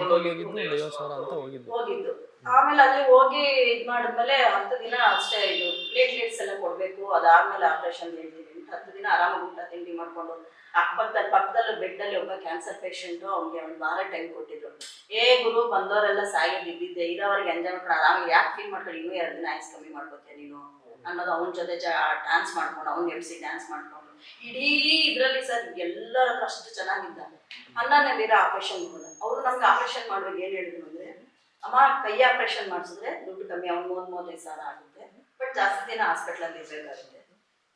ಒಂದು ಐವತ್ತು ಸಾವಿರ ಅಂತ ಹೋಗಿದ್ದು. ಹೋಗಿದ್ದು. ಆಮೇಲೆ ಅಲ್ಲಿ ಹೋಗಿ ಇದ್ ಮಾಡಿದ್ಮೇಲೆ ಹತ್ತು ದಿನ ಅಷ್ಟೇ ಇದು ಪ್ಲೇಟ್ಲೆಟ್ಸ್ ಎಲ್ಲ ಕೊಡ್ಬೇಕು. ಅದಾದ್ಮೇಲೆ ಆಪರೇಷನ್ ಹೇಳಿದೀನಿ ಅಂತ ಹತ್ತು ದಿನ ಆರಾಮಾಗಿ ಊಟ ತಿಂಡಿ ಮಾಡ್ಕೊಂಡು ಅಕ್ಕಪಕ್ಕದ ಪಕ್ಕದಲ್ಲಿ ಬೆಡ್ಡಲ್ಲಿ ಒಬ್ಬ ಕ್ಯಾನ್ಸರ್ ಪೇಷಂಟು ಅವ್ನಿಗೆ ಒಂದು ವಾರ ಟೈಮ್ ಕೊಟ್ಟಿದ್ರು. ಏ ಗುರು ಬಂದವರೆಲ್ಲ ಸಾಯೋದು ಇದ್ದಿದ್ದೆ ಇರೋವರೆಗೆ ಎಂಜಾಯ್ ಮಾಡ್ಕೊಂಡು ಆರಾಮಾಗಿ ಯಾಕೆ ಫೀಲ್ ಮಾಡ್ಕೊಂಡು ಇನ್ನೂ ಎರಡು ದಿನ ಐಸ್ ಕಮ್ಮಿ ಮಾಡ್ಕೋತೀಯ ನೀನು? ಅನ್ನೋದು ಅವನ ಜೊತೆ ಜ ಡ್ಯಾನ್ಸ್ ಮಾಡ್ಕೊಂಡು ಅವ್ನು ಎಬ್ಸಿ ಡ್ಯಾನ್ಸ್ ಮಾಡ್ಕೊಂಡು. ಇಡೀ ಇದರಲ್ಲಿ ಸರ್ ಎಲ್ಲರ ಹತ್ರ ಅಷ್ಟು ಚೆನ್ನಾಗಿದ್ದಾರೆ. ಅಲ್ಲ ಬೇರೆ ಆಪರೇಷನ್ ಮಾಡೋದು ಅವರು ನಮ್ಗೆ ಆಪರೇಷನ್ ಮಾಡುವಾಗ ಏನು ಹೇಳಿದ್ರು ಅಂದ್ರೆ, ಅಮ್ಮ, ಕೈ ಆಪರೇಷನ್ ಮಾಡಿಸಿದ್ರೆ ದುಡ್ಡು ಕಮ್ಮಿ, ಅವ್ನು ಮೂವತ್ತು, ಮೂವತ್ತೈದು ಸಾವಿರ ಆಗುತ್ತೆ. ಬಟ್ ಜಾಸ್ತಿ ದಿನ ಹಾಸ್ಪಿಟ್ಲಲ್ಲಿ ಇರಬೇಕಾಗುತ್ತೆ.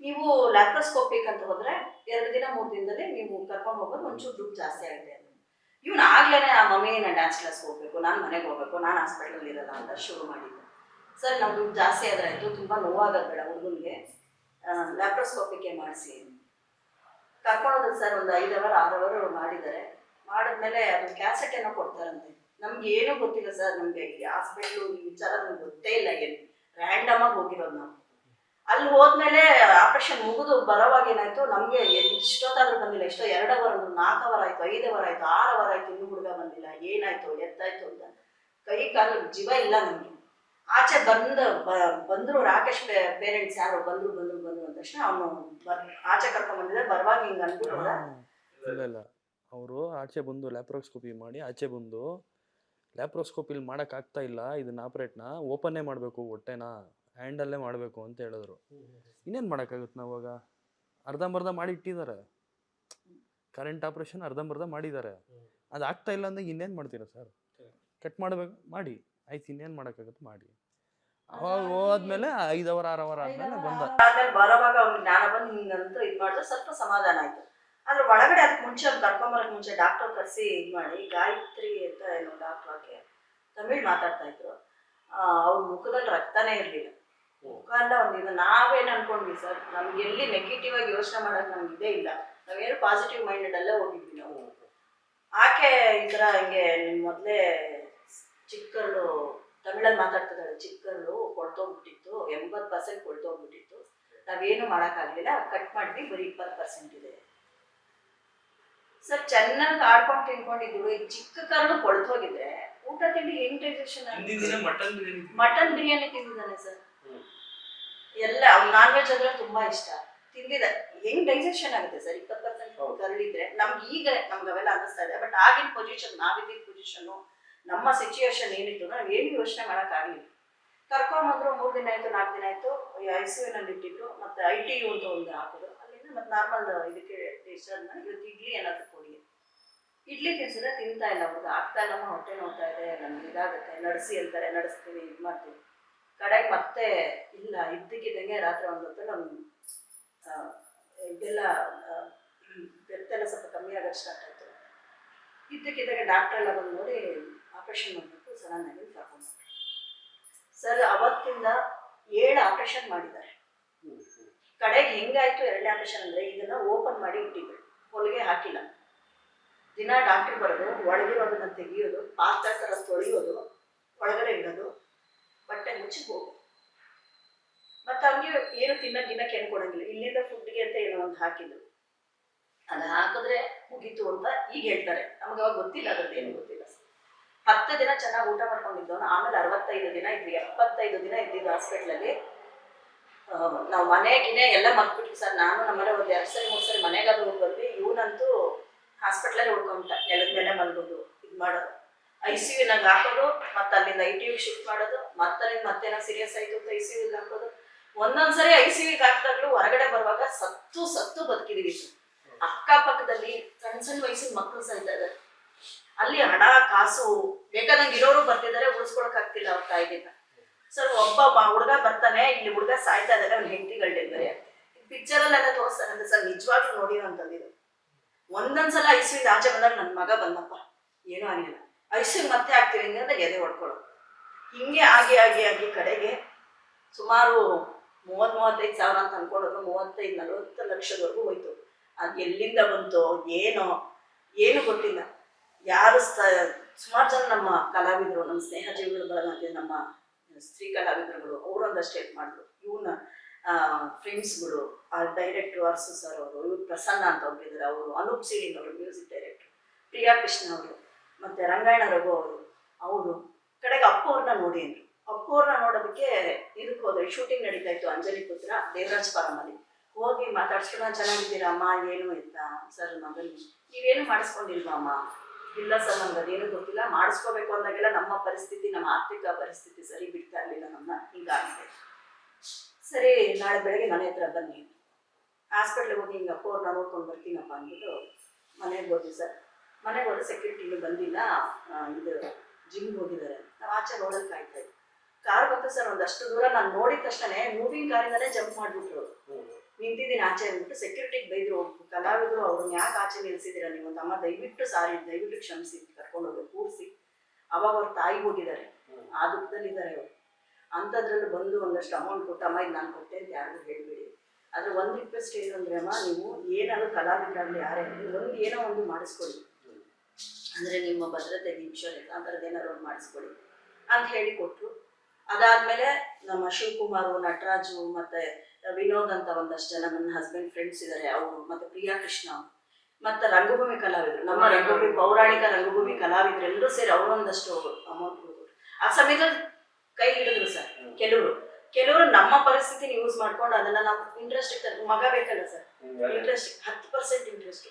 ನೀವು ಲ್ಯಾಪ್ರೋಸ್ಕೋಪಿಕ್ ಅಂತ ಹೋದ್ರೆ ಎರಡು ದಿನ, ಮೂರು ದಿನದಲ್ಲಿ ನೀವು ಕರ್ಕೊಂಡು ಹೋಗೋದು ಒಂಚೂರು ದುಡ್ಡು ಜಾಸ್ತಿ ಆಗಿದೆ ಇವ್ನು ಆಗ್ಲೇನೆ ಆ ಮಮ್ಮಿ ನಾನು ಡ್ಯಾನ್ಸ್ ಕ್ಲಾಸ್ ಹೋಗ್ಬೇಕು, ನಾನು ಮನೆಗೆ ಹೋಗ್ಬೇಕು, ನಾನು ಹಾಸ್ಪಿಟಲ್ ಇರಲ್ಲ ಅಂತ ಶುರು ಮಾಡಿದ್ದೆ. ಸರ್ ನಮ್ಮ ದುಡ್ಡು ಜಾಸ್ತಿ ಆದ್ರೆ ಆಯಿತು, ತುಂಬಾ ನೋವಾಗೋದು ಬೇಡ ಹುಡುಗನಿಗೆ. ಲ್ಯಾಪ್ರೋಸ್ಕೋಪಿಗೆ ಮಾಡಿಸಿ ಕರ್ಕೊಂಡೋದ್ರು ಸರ್, ಒಂದು ಐದು ಅವರ್, ಆರು ಅವರ್ ಮಾಡಿದ್ದಾರೆ. ಮಾಡಿದ್ಮೇಲೆ ಕ್ಯಾಸೆಟ್ ಏನೋ ಕೊಡ್ತಾರಂತೆ. ನಮ್ಗೆ ಏನೂ ಗೊತ್ತಿಲ್ಲ ಸರ್, ನಮಗೆ ಈ ಹಾಸ್ಪಿಟ್ಲು ಈ ವಿಚಾರ ನಮ್ಗೆ ಗೊತ್ತೇ ಇಲ್ಲ ಏನು. ರ್ಯಾಂಡಮ್ ಆಗಿ ಹೋಗಿರೋದು ನಾವು. ಅಲ್ಲಿ ಹೋದ್ಮೇಲೆ ಆಪರೇಷನ್ ಮುಗಿದು ಬರೋವಾಗ ಏನಾಯ್ತು, ನಮಗೆ ಇಷ್ಟೊತ್ತಾದ್ರೂ ಬಂದಿಲ್ಲ. ಎಷ್ಟೋ ಎರಡು ಅವರ್ ಒಂದು ನಾಲ್ಕು ಅವರ್ ಆಯ್ತು, ಐದು ಅವರ್ ಆಯ್ತು, ಆರು ಅವರ್ ಆಯ್ತು ಇನ್ನೂ ಹುಡುಗ ಬಂದಿಲ್ಲ. ಏನಾಯ್ತು ಎತ್ತಾಯ್ತು ಅಂತ. ಕೈ, ಕಾಲು ಜೀವ ಇಲ್ಲ ನಮಗೆ. ಆಚೆ ಬಂದ ಬಂದ್ರು ರಾಕೇಶ್ ಪೇರೆಂಟ್ಸ್ ಯಾರು ಬಂದ್ರು ಬಂದ್ರು. ತಕ್ಷಣ ಅವನು ಆಚೆ ಕರ್ಕೊಂಡ್ ಬಂದಿದ್ದೆ ಬರುವಾಗ ಹಿಂಗ ಅನ್ಬಿಟ್ಟು ಇಲ್ಲ ಇಲ್ಲ. ಅವರು ಆಚೆ ಬಂದು ಲ್ಯಾಪ್ರೋಸ್ಕೋಪಿ ಮಾಡಿ ಆಚೆ ಬಂದು ಲ್ಯಾಪ್ರೋಸ್ಕೋಪಿಲಿ ಮಾಡೋಕ್ಕಾಗ್ತಾ ಇಲ್ಲ ಇದನ್ನ ಆಪ್ರೇಟ್ನ ಓಪನ್ನೇ ಮಾಡಬೇಕು ಹೊಟ್ಟೆನ ಹ್ಯಾಂಡಲ್ಲೇ ಮಾಡಬೇಕು ಅಂತ ಹೇಳಿದ್ರು. ಇನ್ನೇನು ಮಾಡೋಕ್ಕಾಗುತ್ತೆ ನಾವಾಗ? ಅರ್ಧಂಬರ್ಧ ಮಾಡಿ ಇಟ್ಟಿದ್ದಾರೆ ಕರೆಂಟ್ ಆಪ್ರೇಷನ್ ಅರ್ಧಂಬರ್ಧ ಮಾಡಿದ್ದಾರೆ ಅದು ಆಗ್ತಾ ಇಲ್ಲ ಅಂದ್ರೆ ಇನ್ನೇನು ಮಾಡ್ತೀರಾ ಸರ್? ಕಟ್ ಮಾಡಬೇಕು ಮಾಡಿ. ಆಯ್ತು ಇನ್ನೇನು ಮಾಡೋಕ್ಕಾಗುತ್ತೆ ಮಾಡಿ. ಹೋದ್ಮೇಲೆ ಐದು ಅವರ್ ಆರು ಅವರ್ ಆದ್ಮೇಲೆ ಬಂದ. ಆದ್ಮೇಲೆ ಬರೋವಾಗ ಅವ್ನಿಗೆ ಜ್ಞಾನ ಬಂದು ಹಿಂಗಂತ ಇದು ಮಾಡಿದ್ರೆ ಸ್ವಲ್ಪ ಸಮಾಧಾನ ಆಯ್ತು. ಆದ್ರೆ ಒಳಗಡೆ ಅದಕ್ಕೆ ಮುಂಚೆ ಅವ್ನು ಕರ್ಕೊಂಬರಕ್ ಮುಂಚೆ ಡಾಕ್ಟರ್ ಕರೆಸಿ ಇದು ಮಾಡಿ ಗಾಯತ್ರಿ ಅಂತ ಏನೋ ಡಾಕ್ಟರ್ ಆಕೆ ತಮಿಳ್ ಮಾತಾಡ್ತಾ ಇದ್ರು. ಅವ್ರ ಮುಖದಲ್ಲಿ ರಕ್ತನೇ ಇರಲಿಲ್ಲ. ಮುಖ ಎಲ್ಲ ಒಂದು ಇದು ನಾವೇನ್ ಅನ್ಕೊಂಡ್ವಿ ಸರ್? ನಮ್ಗೆ ಎಲ್ಲಿ ನೆಗೆಟಿವ್ ಆಗಿ ಯೋಚನೆ ಮಾಡಕ್ ನಮ್ಗೆ ಇದೇ ಇಲ್ಲ. ನಾವೇನು ಪಾಸಿಟಿವ್ ಮೈಂಡೆಡ್ ಅಲ್ಲೇ ಹೋಗಿದ್ವಿ ನಾವು. ಆಕೆ ಈ ಥರ ಹಿಂಗೆ ನಿಮ್ಮ ಮೊದಲೇ ಚಿಕ್ಕರ್ಳು ತಮಿಳಲ್ಲಿ ಮಾತಾಡ್ತಿದ್ದಾಳೆ ಚಿಕ್ಕರು ಕೊಳ್ತೋಗ್ಬಿಟ್ಟಿತ್ತು ಎಂಬತ್ತು ಪರ್ಸೆಂಟ್ ಕೊಳ್ತೋಗ್ಬಿಟ್ಟಿತ್ತು. ನಾವೇನು ಮಾಡೋಕ್ಕಾಗಲಿಲ್ಲ ಕಟ್ ಮಾಡಿದ್ವಿ ಬರೀ ಇಪ್ಪತ್ತು ಪರ್ಸೆಂಟ್ ಇದೆ. ಸರ್ ಚೆನ್ನಾಗಿ ಆಡ್ಕೊಂಡು ತಿನ್ಕೊಂಡಿದ್ರು ಈ ಚಿಕ್ಕ ಕಾರಣ ಕೊಳ್ತೋಗಿದ್ರೆ ಊಟ ತಿಂಡಿ ಹೆಂಗ್ ಡೈಜೆಷನ್ ಬಿರಿಯಾನಿ ಮಟನ್ ಬಿರಿಯಾನಿ ತಿಂದಿದ್ದಾನೆ ಸರ್. ಎಲ್ಲ ಅವ್ನು ನಾನ್ ವೆಜ್ ಅಂದ್ರೆ ತುಂಬಾ ಇಷ್ಟ. ತಿಂದಿದ. ಹೆಂಗ್ ಡೈಜೆಷನ್ ಆಗುತ್ತೆ ಸರ್? ಇಪ್ಪತ್ತು ಪರ್ಸೆಂಟ್ ಕರಳಿದ್ರೆ ನಮ್ಗೆ ಈಗ ನಮ್ಗೆ ಅವೆಲ್ಲ ಅನ್ನಿಸ್ತಾ ಇದೆ. ಬಟ್ ಆಗಿನ ಪೊಸಿಷನ್ ನಾವಿದ್ದ ಪೊಸಿಷನ್ ನಮ್ಮ ಸಿಚುಯೇಷನ್ ಏನಿತ್ತು ನಾವು ಏನು ಯೋಚನೆ ಮಾಡೋಕ್ಕಾಗಲಿಲ್ಲ. ಕರ್ಕೊಂಬಂದ್ರು ಮೂರು ದಿನ ಆಯ್ತು, ನಾಲ್ಕು ದಿನ ಆಯ್ತು ಐ ಸಿ ಯುನಲ್ಲಿ ಇಟ್ಟಿದ್ರು, ಮತ್ತೆ ಐ ಟಿ ಯು ಅಂತ ಒಂದು ಹಾಕಿದ್ರು. ಅಲ್ಲಿಂದ ಮತ್ತೆ ನಾರ್ಮಲ್ ಇದಕ್ಕೆ ಟೇಸ್ಟ್ ಇವತ್ತು ಇಡ್ಲಿ ಏನಾದ್ರು ಕೊಡಿ. ಇಡ್ಲಿ ತಿನ್ಸಿದ್ರೆ ತಿಂತಾ ಇಲ್ಲ ಅವ್ರಿಗೆ ಆಗ್ತಾ ಇಲ್ಲಮ್ಮ ಹೊಟ್ಟೆ ನೋಡ್ತಾ ಇದೆ ನಮ್ಗೆ ಇದಾಗುತ್ತೆ, ನಡೆಸಿ ಅಂತಾರೆ ನಡೆಸ್ತೀವಿ ಇದು ಮಾಡ್ತೀವಿ ಕಡೆಗೆ ಮತ್ತೆ ಇಲ್ಲ, ಇದ್ದಕ್ಕಿದ್ದಂಗೆ ರಾತ್ರಿ ಒಂದು ಹೊತ್ತು ನಮ್ಮ ಇದೆಲ್ಲ ಬೆತ್ತೆಲ್ಲ ಸ್ವಲ್ಪ ಕಮ್ಮಿ ಆಗೋದು ಸ್ಟಾರ್ಟ್ ಆಯಿತು. ಇದ್ದಕ್ಕಿದ್ದಂಗೆ ಡಾಕ್ಟರ್ ಎಲ್ಲ ಬಂದು ನೋಡಿ ಆಪ್ರೇಷನ್ ಮಾಡಬೇಕು. ಸಡನ್ ಆಗಿ ಕರ್ಕೊಂಡು ಸರ್, ಅವತ್ತಿಂದ ಏಳು ಆಪ್ರೇಷನ್ ಮಾಡಿದ್ದಾರೆ. ಕಡೆಗೆ ಹೆಂಗಾಯ್ತು ಎರಡನೇ ಆಪರೇಷನ್ ಅಂದ್ರೆ ಇದನ್ನ ಓಪನ್ ಮಾಡಿ ಇಟ್ಟಿದ್ರು. ಹೊಲಿಗೆ ಹಾಕಿಲ್ಲ. ದಿನ ಡಾಕ್ಟರ್ ಬರೋದು, ಒಳಗಿರೋದನ್ನ ತೆಗಿಯೋದು, ಪಾತ್ರ ಥರ ತೊಳೆಯೋದು, ಒಳಗಡೆ ಇಡೋದು, ಬಟ್ಟೆ ಮುಚ್ಚಿ ಹೋಗೋದು. ಮತ್ತೆ ಅವ್ರಿಗೆ ಏನು ತಿನ್ನ ದಿನಕ್ಕೆ ಏನು ಕೊಡಂಗಿಲ್ಲ. ಇಲ್ಲಿಂದ ಫುಡ್ಗೆ ಅಂತ ಏನೋ ಒಂದು ಹಾಕಿದ್ರು. ಅದು ಹಾಕಿದ್ರೆ ಮುಗೀತು ಅಂತ ಈಗ ಹೇಳ್ತಾರೆ. ನಮ್ಗೆ ಅವಾಗ ಗೊತ್ತಿಲ್ಲ ಅದ್ರದ್ದು ಏನು ಗೊತ್ತಿಲ್ಲ. ಹತ್ತು ದಿನ ಚೆನ್ನಾಗಿ ಊಟ ಮಾಡ್ಕೊಂಡಿದ್ದು. ಆಮೇಲೆ ಅರವತ್ತೈದು ದಿನ ಇದ್ವಿ. ಎಪ್ಪತ್ತೈದು ದಿನ ಇದ್ದಿದ್ದು ಹಾಸ್ಪಿಟ್ಲಲ್ಲಿ ನಾವು ಮನೆಗಿನೇ ಎಲ್ಲ ಮರ್ತ್ಬಿಟ್ವಿ ಸರ್. ನಾನು ನಮ್ಮನೆ ಒಂದು ಎರಡು ಸರಿ ಮೂರು ಸರಿ ಮನೆಗಾದ್ರು ಹೋಗಿ ಬಂದ್ವಿ. ಇವನಂತೂ ಹಾಸ್ಪಿಟ್ಲಲ್ಲಿ ಉಳ್ಕೊಂಬಿಟ್ಟ. ನೆಲದ ಮೇಲೆ ಮಲ್ಗೋದು ಇದು ಮಾಡೋದು. ಐ ಸಿ ಯುನಾಗ ಹಾಕೋದು ಮತ್ತೆ ಅಲ್ಲಿಂದ ಐ ಟಿ ಯು ಶಿಫ್ಟ್ ಮಾಡೋದು ಮತ್ತೆ ಅಲ್ಲಿಂದ ಮತ್ತೇನೋ ಸೀರಿಯಸ್ ಆಯಿತು ಅಂತ ಐ ಸಿ ಯುಗೆ ಹಾಕೋದು. ಒಂದೊಂದ್ಸರಿ ಐ ಸಿ ಯುಗೆ ಹಾಕಿದಾಗ್ಲೂ ಹೊರಗಡೆ ಬರುವಾಗ ಸತ್ತು ಸತ್ತು ಬದುಕಿದೀವಿ ಸರ್. ಅಕ್ಕಪಕ್ಕದಲ್ಲಿ ಸಣ್ಣ ಸಣ್ಣ ವಯಸ್ಸಿನ ಮಕ್ಕಳು ಸಹ ಇದ್ದಾರೆ. ಅಲ್ಲಿ ಹಣ, ಕಾಸು, ಬೇಕಾದಂಗೆ ಇರೋರು ಬರ್ತಿದ್ದಾರೆ, ಉಳಿಸ್ಕೊಳಕ್ ಆಗ್ತಿಲ್ಲ ಅವ್ರ ತಾಯಿಗಿಂತ ಸರ್ ಒಬ್ಬ ಹುಡುಗ ಬರ್ತಾನೆ, ಇಲ್ಲಿ ಹುಡುಗ ಸಾಯ್ತಾ ಇದ್ದಾರೆ ಅವ್ನ ಹೆಂಡತಿಗಳ ಡೆಲಿವರಿ ಅಲ್ಲಿ ಅದ ಸರ್ ನಿಜವಾಗ್ಲೂ ನೋಡಿರೋ ಅಂತಂದಿದ್ರು ಒಂದೊಂದ್ಸಲ ಐಸಿಯಿಂದ ಆಚೆ ಬಂದಾಗ ನನ್ನ ಮಗ ಬಂದಪ್ಪ. ಏನೂ ಆಗಿಲ್ಲ ಐಸಿಂಗ್ ಮತ್ತೆ ಆಗ್ತೀವಿ ಅಂತ ಎದೆ ಹೊಡ್ಕೊಳು ಹಿಂಗೆ ಆಗಿ ಆಗಿ ಆಗಿ ಕಡೆಗೆ ಸುಮಾರು ಮೂವತ್ತು ಮೂವತ್ತೈದು ಸಾವಿರ ಅಂತ ಅನ್ಕೊಂಡೋದು ಮೂವತ್ತೈದು ನಲವತ್ತು ಲಕ್ಷದವರೆಗೂ ಹೋಯ್ತು. ಅದು ಎಲ್ಲಿಂದ ಬಂತು, ಏನೋ, ಏನು ಗೊತ್ತಿಲ್ಲ. ಯಾರು ಸುಮಾರು ಜನ ನಮ್ಮ ಕಲಾವಿದರು, ನಮ್ಮ ಸ್ನೇಹಜೀವಿಗಳು ಬಳಗ ನಮ್ಮ ಸ್ತ್ರೀ ಕಲಾವಿದರುಗಳು ಅವರೊಂದಷ್ಟು ಹೆಲ್ಪ್ ಮಾಡಿದ್ರು. ಇವನ ಫ್ರೆಂಡ್ಸ್ಗಳು ಆ ಡೈರೆಕ್ಟ್ರು ಅರ್ಸು ಸರ್ ಅವರು, ಇವ್ರು ಪ್ರಸನ್ನ ಅಂತ ಒಬ್ಬರಿದ್ದಾರೆ ಅವರು, ಅನೂಪ್ ಸಿಡಿನ್ ಅವರು ಮ್ಯೂಸಿಕ್ ಡೈರೆಕ್ಟ್ರು ಪ್ರಿಯಾ ಕೃಷ್ಣ ಅವರು, ಮತ್ತು ರಂಗಾಯಣ ರಘು ಅವರು ಅವರು ಕಡೆಗೆ ಅಪ್ಪು ಅವ್ರನ್ನ ನೋಡಿ ಅಂದ್ರು. ಅಪ್ಪು ಅವ್ರನ್ನ ನೋಡೋದಕ್ಕೆ ಇದಕ್ಕೆ ಹೋದ್ರೆ ಶೂಟಿಂಗ್ ನಡೀತಾ ಇತ್ತು ಅಂಜಲಿ ಪುತ್ರ, ದೇವರಾಜ್ ಫಾರಮಲ್ಲಿ ಹೋಗಿ ಮಾತಾಡ್ಸ್ಕೊಂಡು, ಚೆನ್ನಾಗಿದ್ದೀರಾ ಅಮ್ಮ? ಏನು ಅಂತ ಸರ್ ಮಗನ್ ನೀವೇನು ಮಾಡಿಸ್ಕೊಂಡಿಲ್ವಾ ಅಮ್ಮ? ಇಲ್ಲ ಸರ್ ನಮ್ಗೆ ಅದೇನು ಗೊತ್ತಿಲ್ಲ. ಮಾಡಿಸ್ಕೋಬೇಕು ಅಂದಾಗೆಲ್ಲ ನಮ್ಮ ಪರಿಸ್ಥಿತಿ, ನಮ್ಮ ಆರ್ಥಿಕ ಪರಿಸ್ಥಿತಿ ಸರಿ ಬಿಡ್ತಾ ಇರಲಿಲ್ಲ ನಮ್ಮ ಹಿಂಗಾಗಿದೆ. ಸರಿ, ನಾಳೆ ಬೆಳಗ್ಗೆ ಮನೆ ಹತ್ರ ಬನ್ನಿ. ಹಾಸ್ಪಿಟ್ಲಿಗೆ ಹೋಗಿ ಹಿಂಗೆ ಅಪ್ಪ ಅವ್ರನ್ನ ನೋಡ್ಕೊಂಡು ಬರ್ತೀನಪ್ಪ ಅಂದ್ಬಿಟ್ಟು ಮನೆಗೆ ಹೋದ್ವಿ ಸರ್. ಮನೆಗೆ ಹೋದ್ರೆ ಸೆಕ್ಯೂರಿಟಿ ಬಂದಿಲ್ಲ. ಇದು ಜಿಮ್ಗೆ ಹೋಗಿದ್ದಾರೆ. ನಾವು ಆಚೆ ರೋಡಲ್ಲಿ ಕಾಯ್ತಾ ಇದ್ವಿ. ಕಾರ್ ಬಂತು ಸರ್, ಒಂದಷ್ಟು ದೂರ ನಾನು ನೋಡಿದ ತಕ್ಷಣ ಮೂವಿಂಗ್ ಕಾರಿಂದಲೇ ಜಂಪ್ ಮಾಡಿಬಿಟ್ರು. ನಿಂತಿದ್ದೀನಿ, ಆಚೆ ಅಂದ್ಬಿಟ್ಟು ಸೆಕ್ಯೂರಿಟಿಗೆ ಬೈದ್ರು ಕಲಾವಿದರು, ಅವ್ರನ್ನ ಯಾಕೆ ಆಚೆ ನಿಲ್ಸಿದ್ದೀರಾ ನೀವು? ಅಂತ ಅಮ್ಮ ದಯವಿಟ್ಟು ಸಾರಿ, ದಯವಿಟ್ಟು ಕ್ಷಮಿಸಿ, ಕರ್ಕೊಂಡು ಹೋಗಿ, ಕೂರಿಸಿ. ಅವಾಗ ಅವ್ರ ತಾಯಿ ಹೋಗಿದ್ದಾರೆ. ಆ ದುಃಖದಲ್ಲಿದ್ದಾರೆ ಅವರು. ಅಂಥದ್ರಲ್ಲಿ ಬಂದು ಒಂದಷ್ಟು ಅಮೌಂಟ್ ಕೊಟ್ಟು ಅಮ್ಮ ನಾನು ಕೊಟ್ಟೆ ಅಂತ ಯಾರಿಗೂ ಹೇಳ್ಬೇಡಿ. ಆದರೆ ಒಂದು ರಿಕ್ವೆಸ್ಟ್ ಏನು ಅಂದ್ರೆ, ಅಮ್ಮ, ನೀವು ಏನಾದ್ರು ಕಲಾವಿದರಾಗಲಿ ಯಾರೇ ಒಂದು ಏನೋ ಒಂದು ಮಾಡಿಸ್ಕೊಳ್ಳಿ. ಅಂದ್ರೆ ನಿಮ್ಮ ಭದ್ರತೆ ಇನ್ಶೂರೆನ್ಸ್ ಆ ಥರದ್ದು ಏನಾದ್ರು ಒಂದು ಮಾಡಿಸ್ಕೊಳ್ಳಿ ಅಂತ ಹೇಳಿ ಕೊಟ್ಟರು ಅದಾದ್ಮೇಲೆ ನಮ್ಮ ಶಿವಕುಮಾರು, ನಟರಾಜು ಮತ್ತೆ ವಿನೋದ್ ಅಂತ ಒಂದಷ್ಟು ಜನ ನನ್ನ ಹಸ್ಬೆಂಡ್ ಫ್ರೆಂಡ್ಸ್ ಇದ್ದಾರೆ ಅವರು ಮತ್ತೆ ಪ್ರಿಯಾ ಕೃಷ್ಣ ಮತ್ತೆ ರಂಗಭೂಮಿ ಕಲಾವಿದರು. ನಮ್ಮ ರಂಗಭೂಮಿ. ಪೌರಾಣಿಕ ರಂಗಭೂಮಿ ಕಲಾವಿದರು ಎಲ್ಲರೂ ಸೇರಿ ಅವರೊಂದಷ್ಟು ಅಮೌಂಟ್ ಕೊಡ್ತಾರೆ ಆ ಸಮಯದಲ್ಲಿ ಕೈ ಹಿಡಿದ್ರು ಸರ್ ಕೆಲವರು. ಕೆಲವರು ನಮ್ಮ ಪರಿಸ್ಥಿತಿನ ಯೂಸ್ ಮಾಡ್ಕೊಂಡು ಅದನ್ನ ನಾವು ಇಂಟ್ರೆಸ್ಟ್ ಮಗ ಬೇಕಲ್ಲ ಸರ್. ಇಂಟ್ರೆಸ್ಟ್ ಹತ್ತು ಪರ್ಸೆಂಟ್ ಇಂಟ್ರೆಸ್ಟ್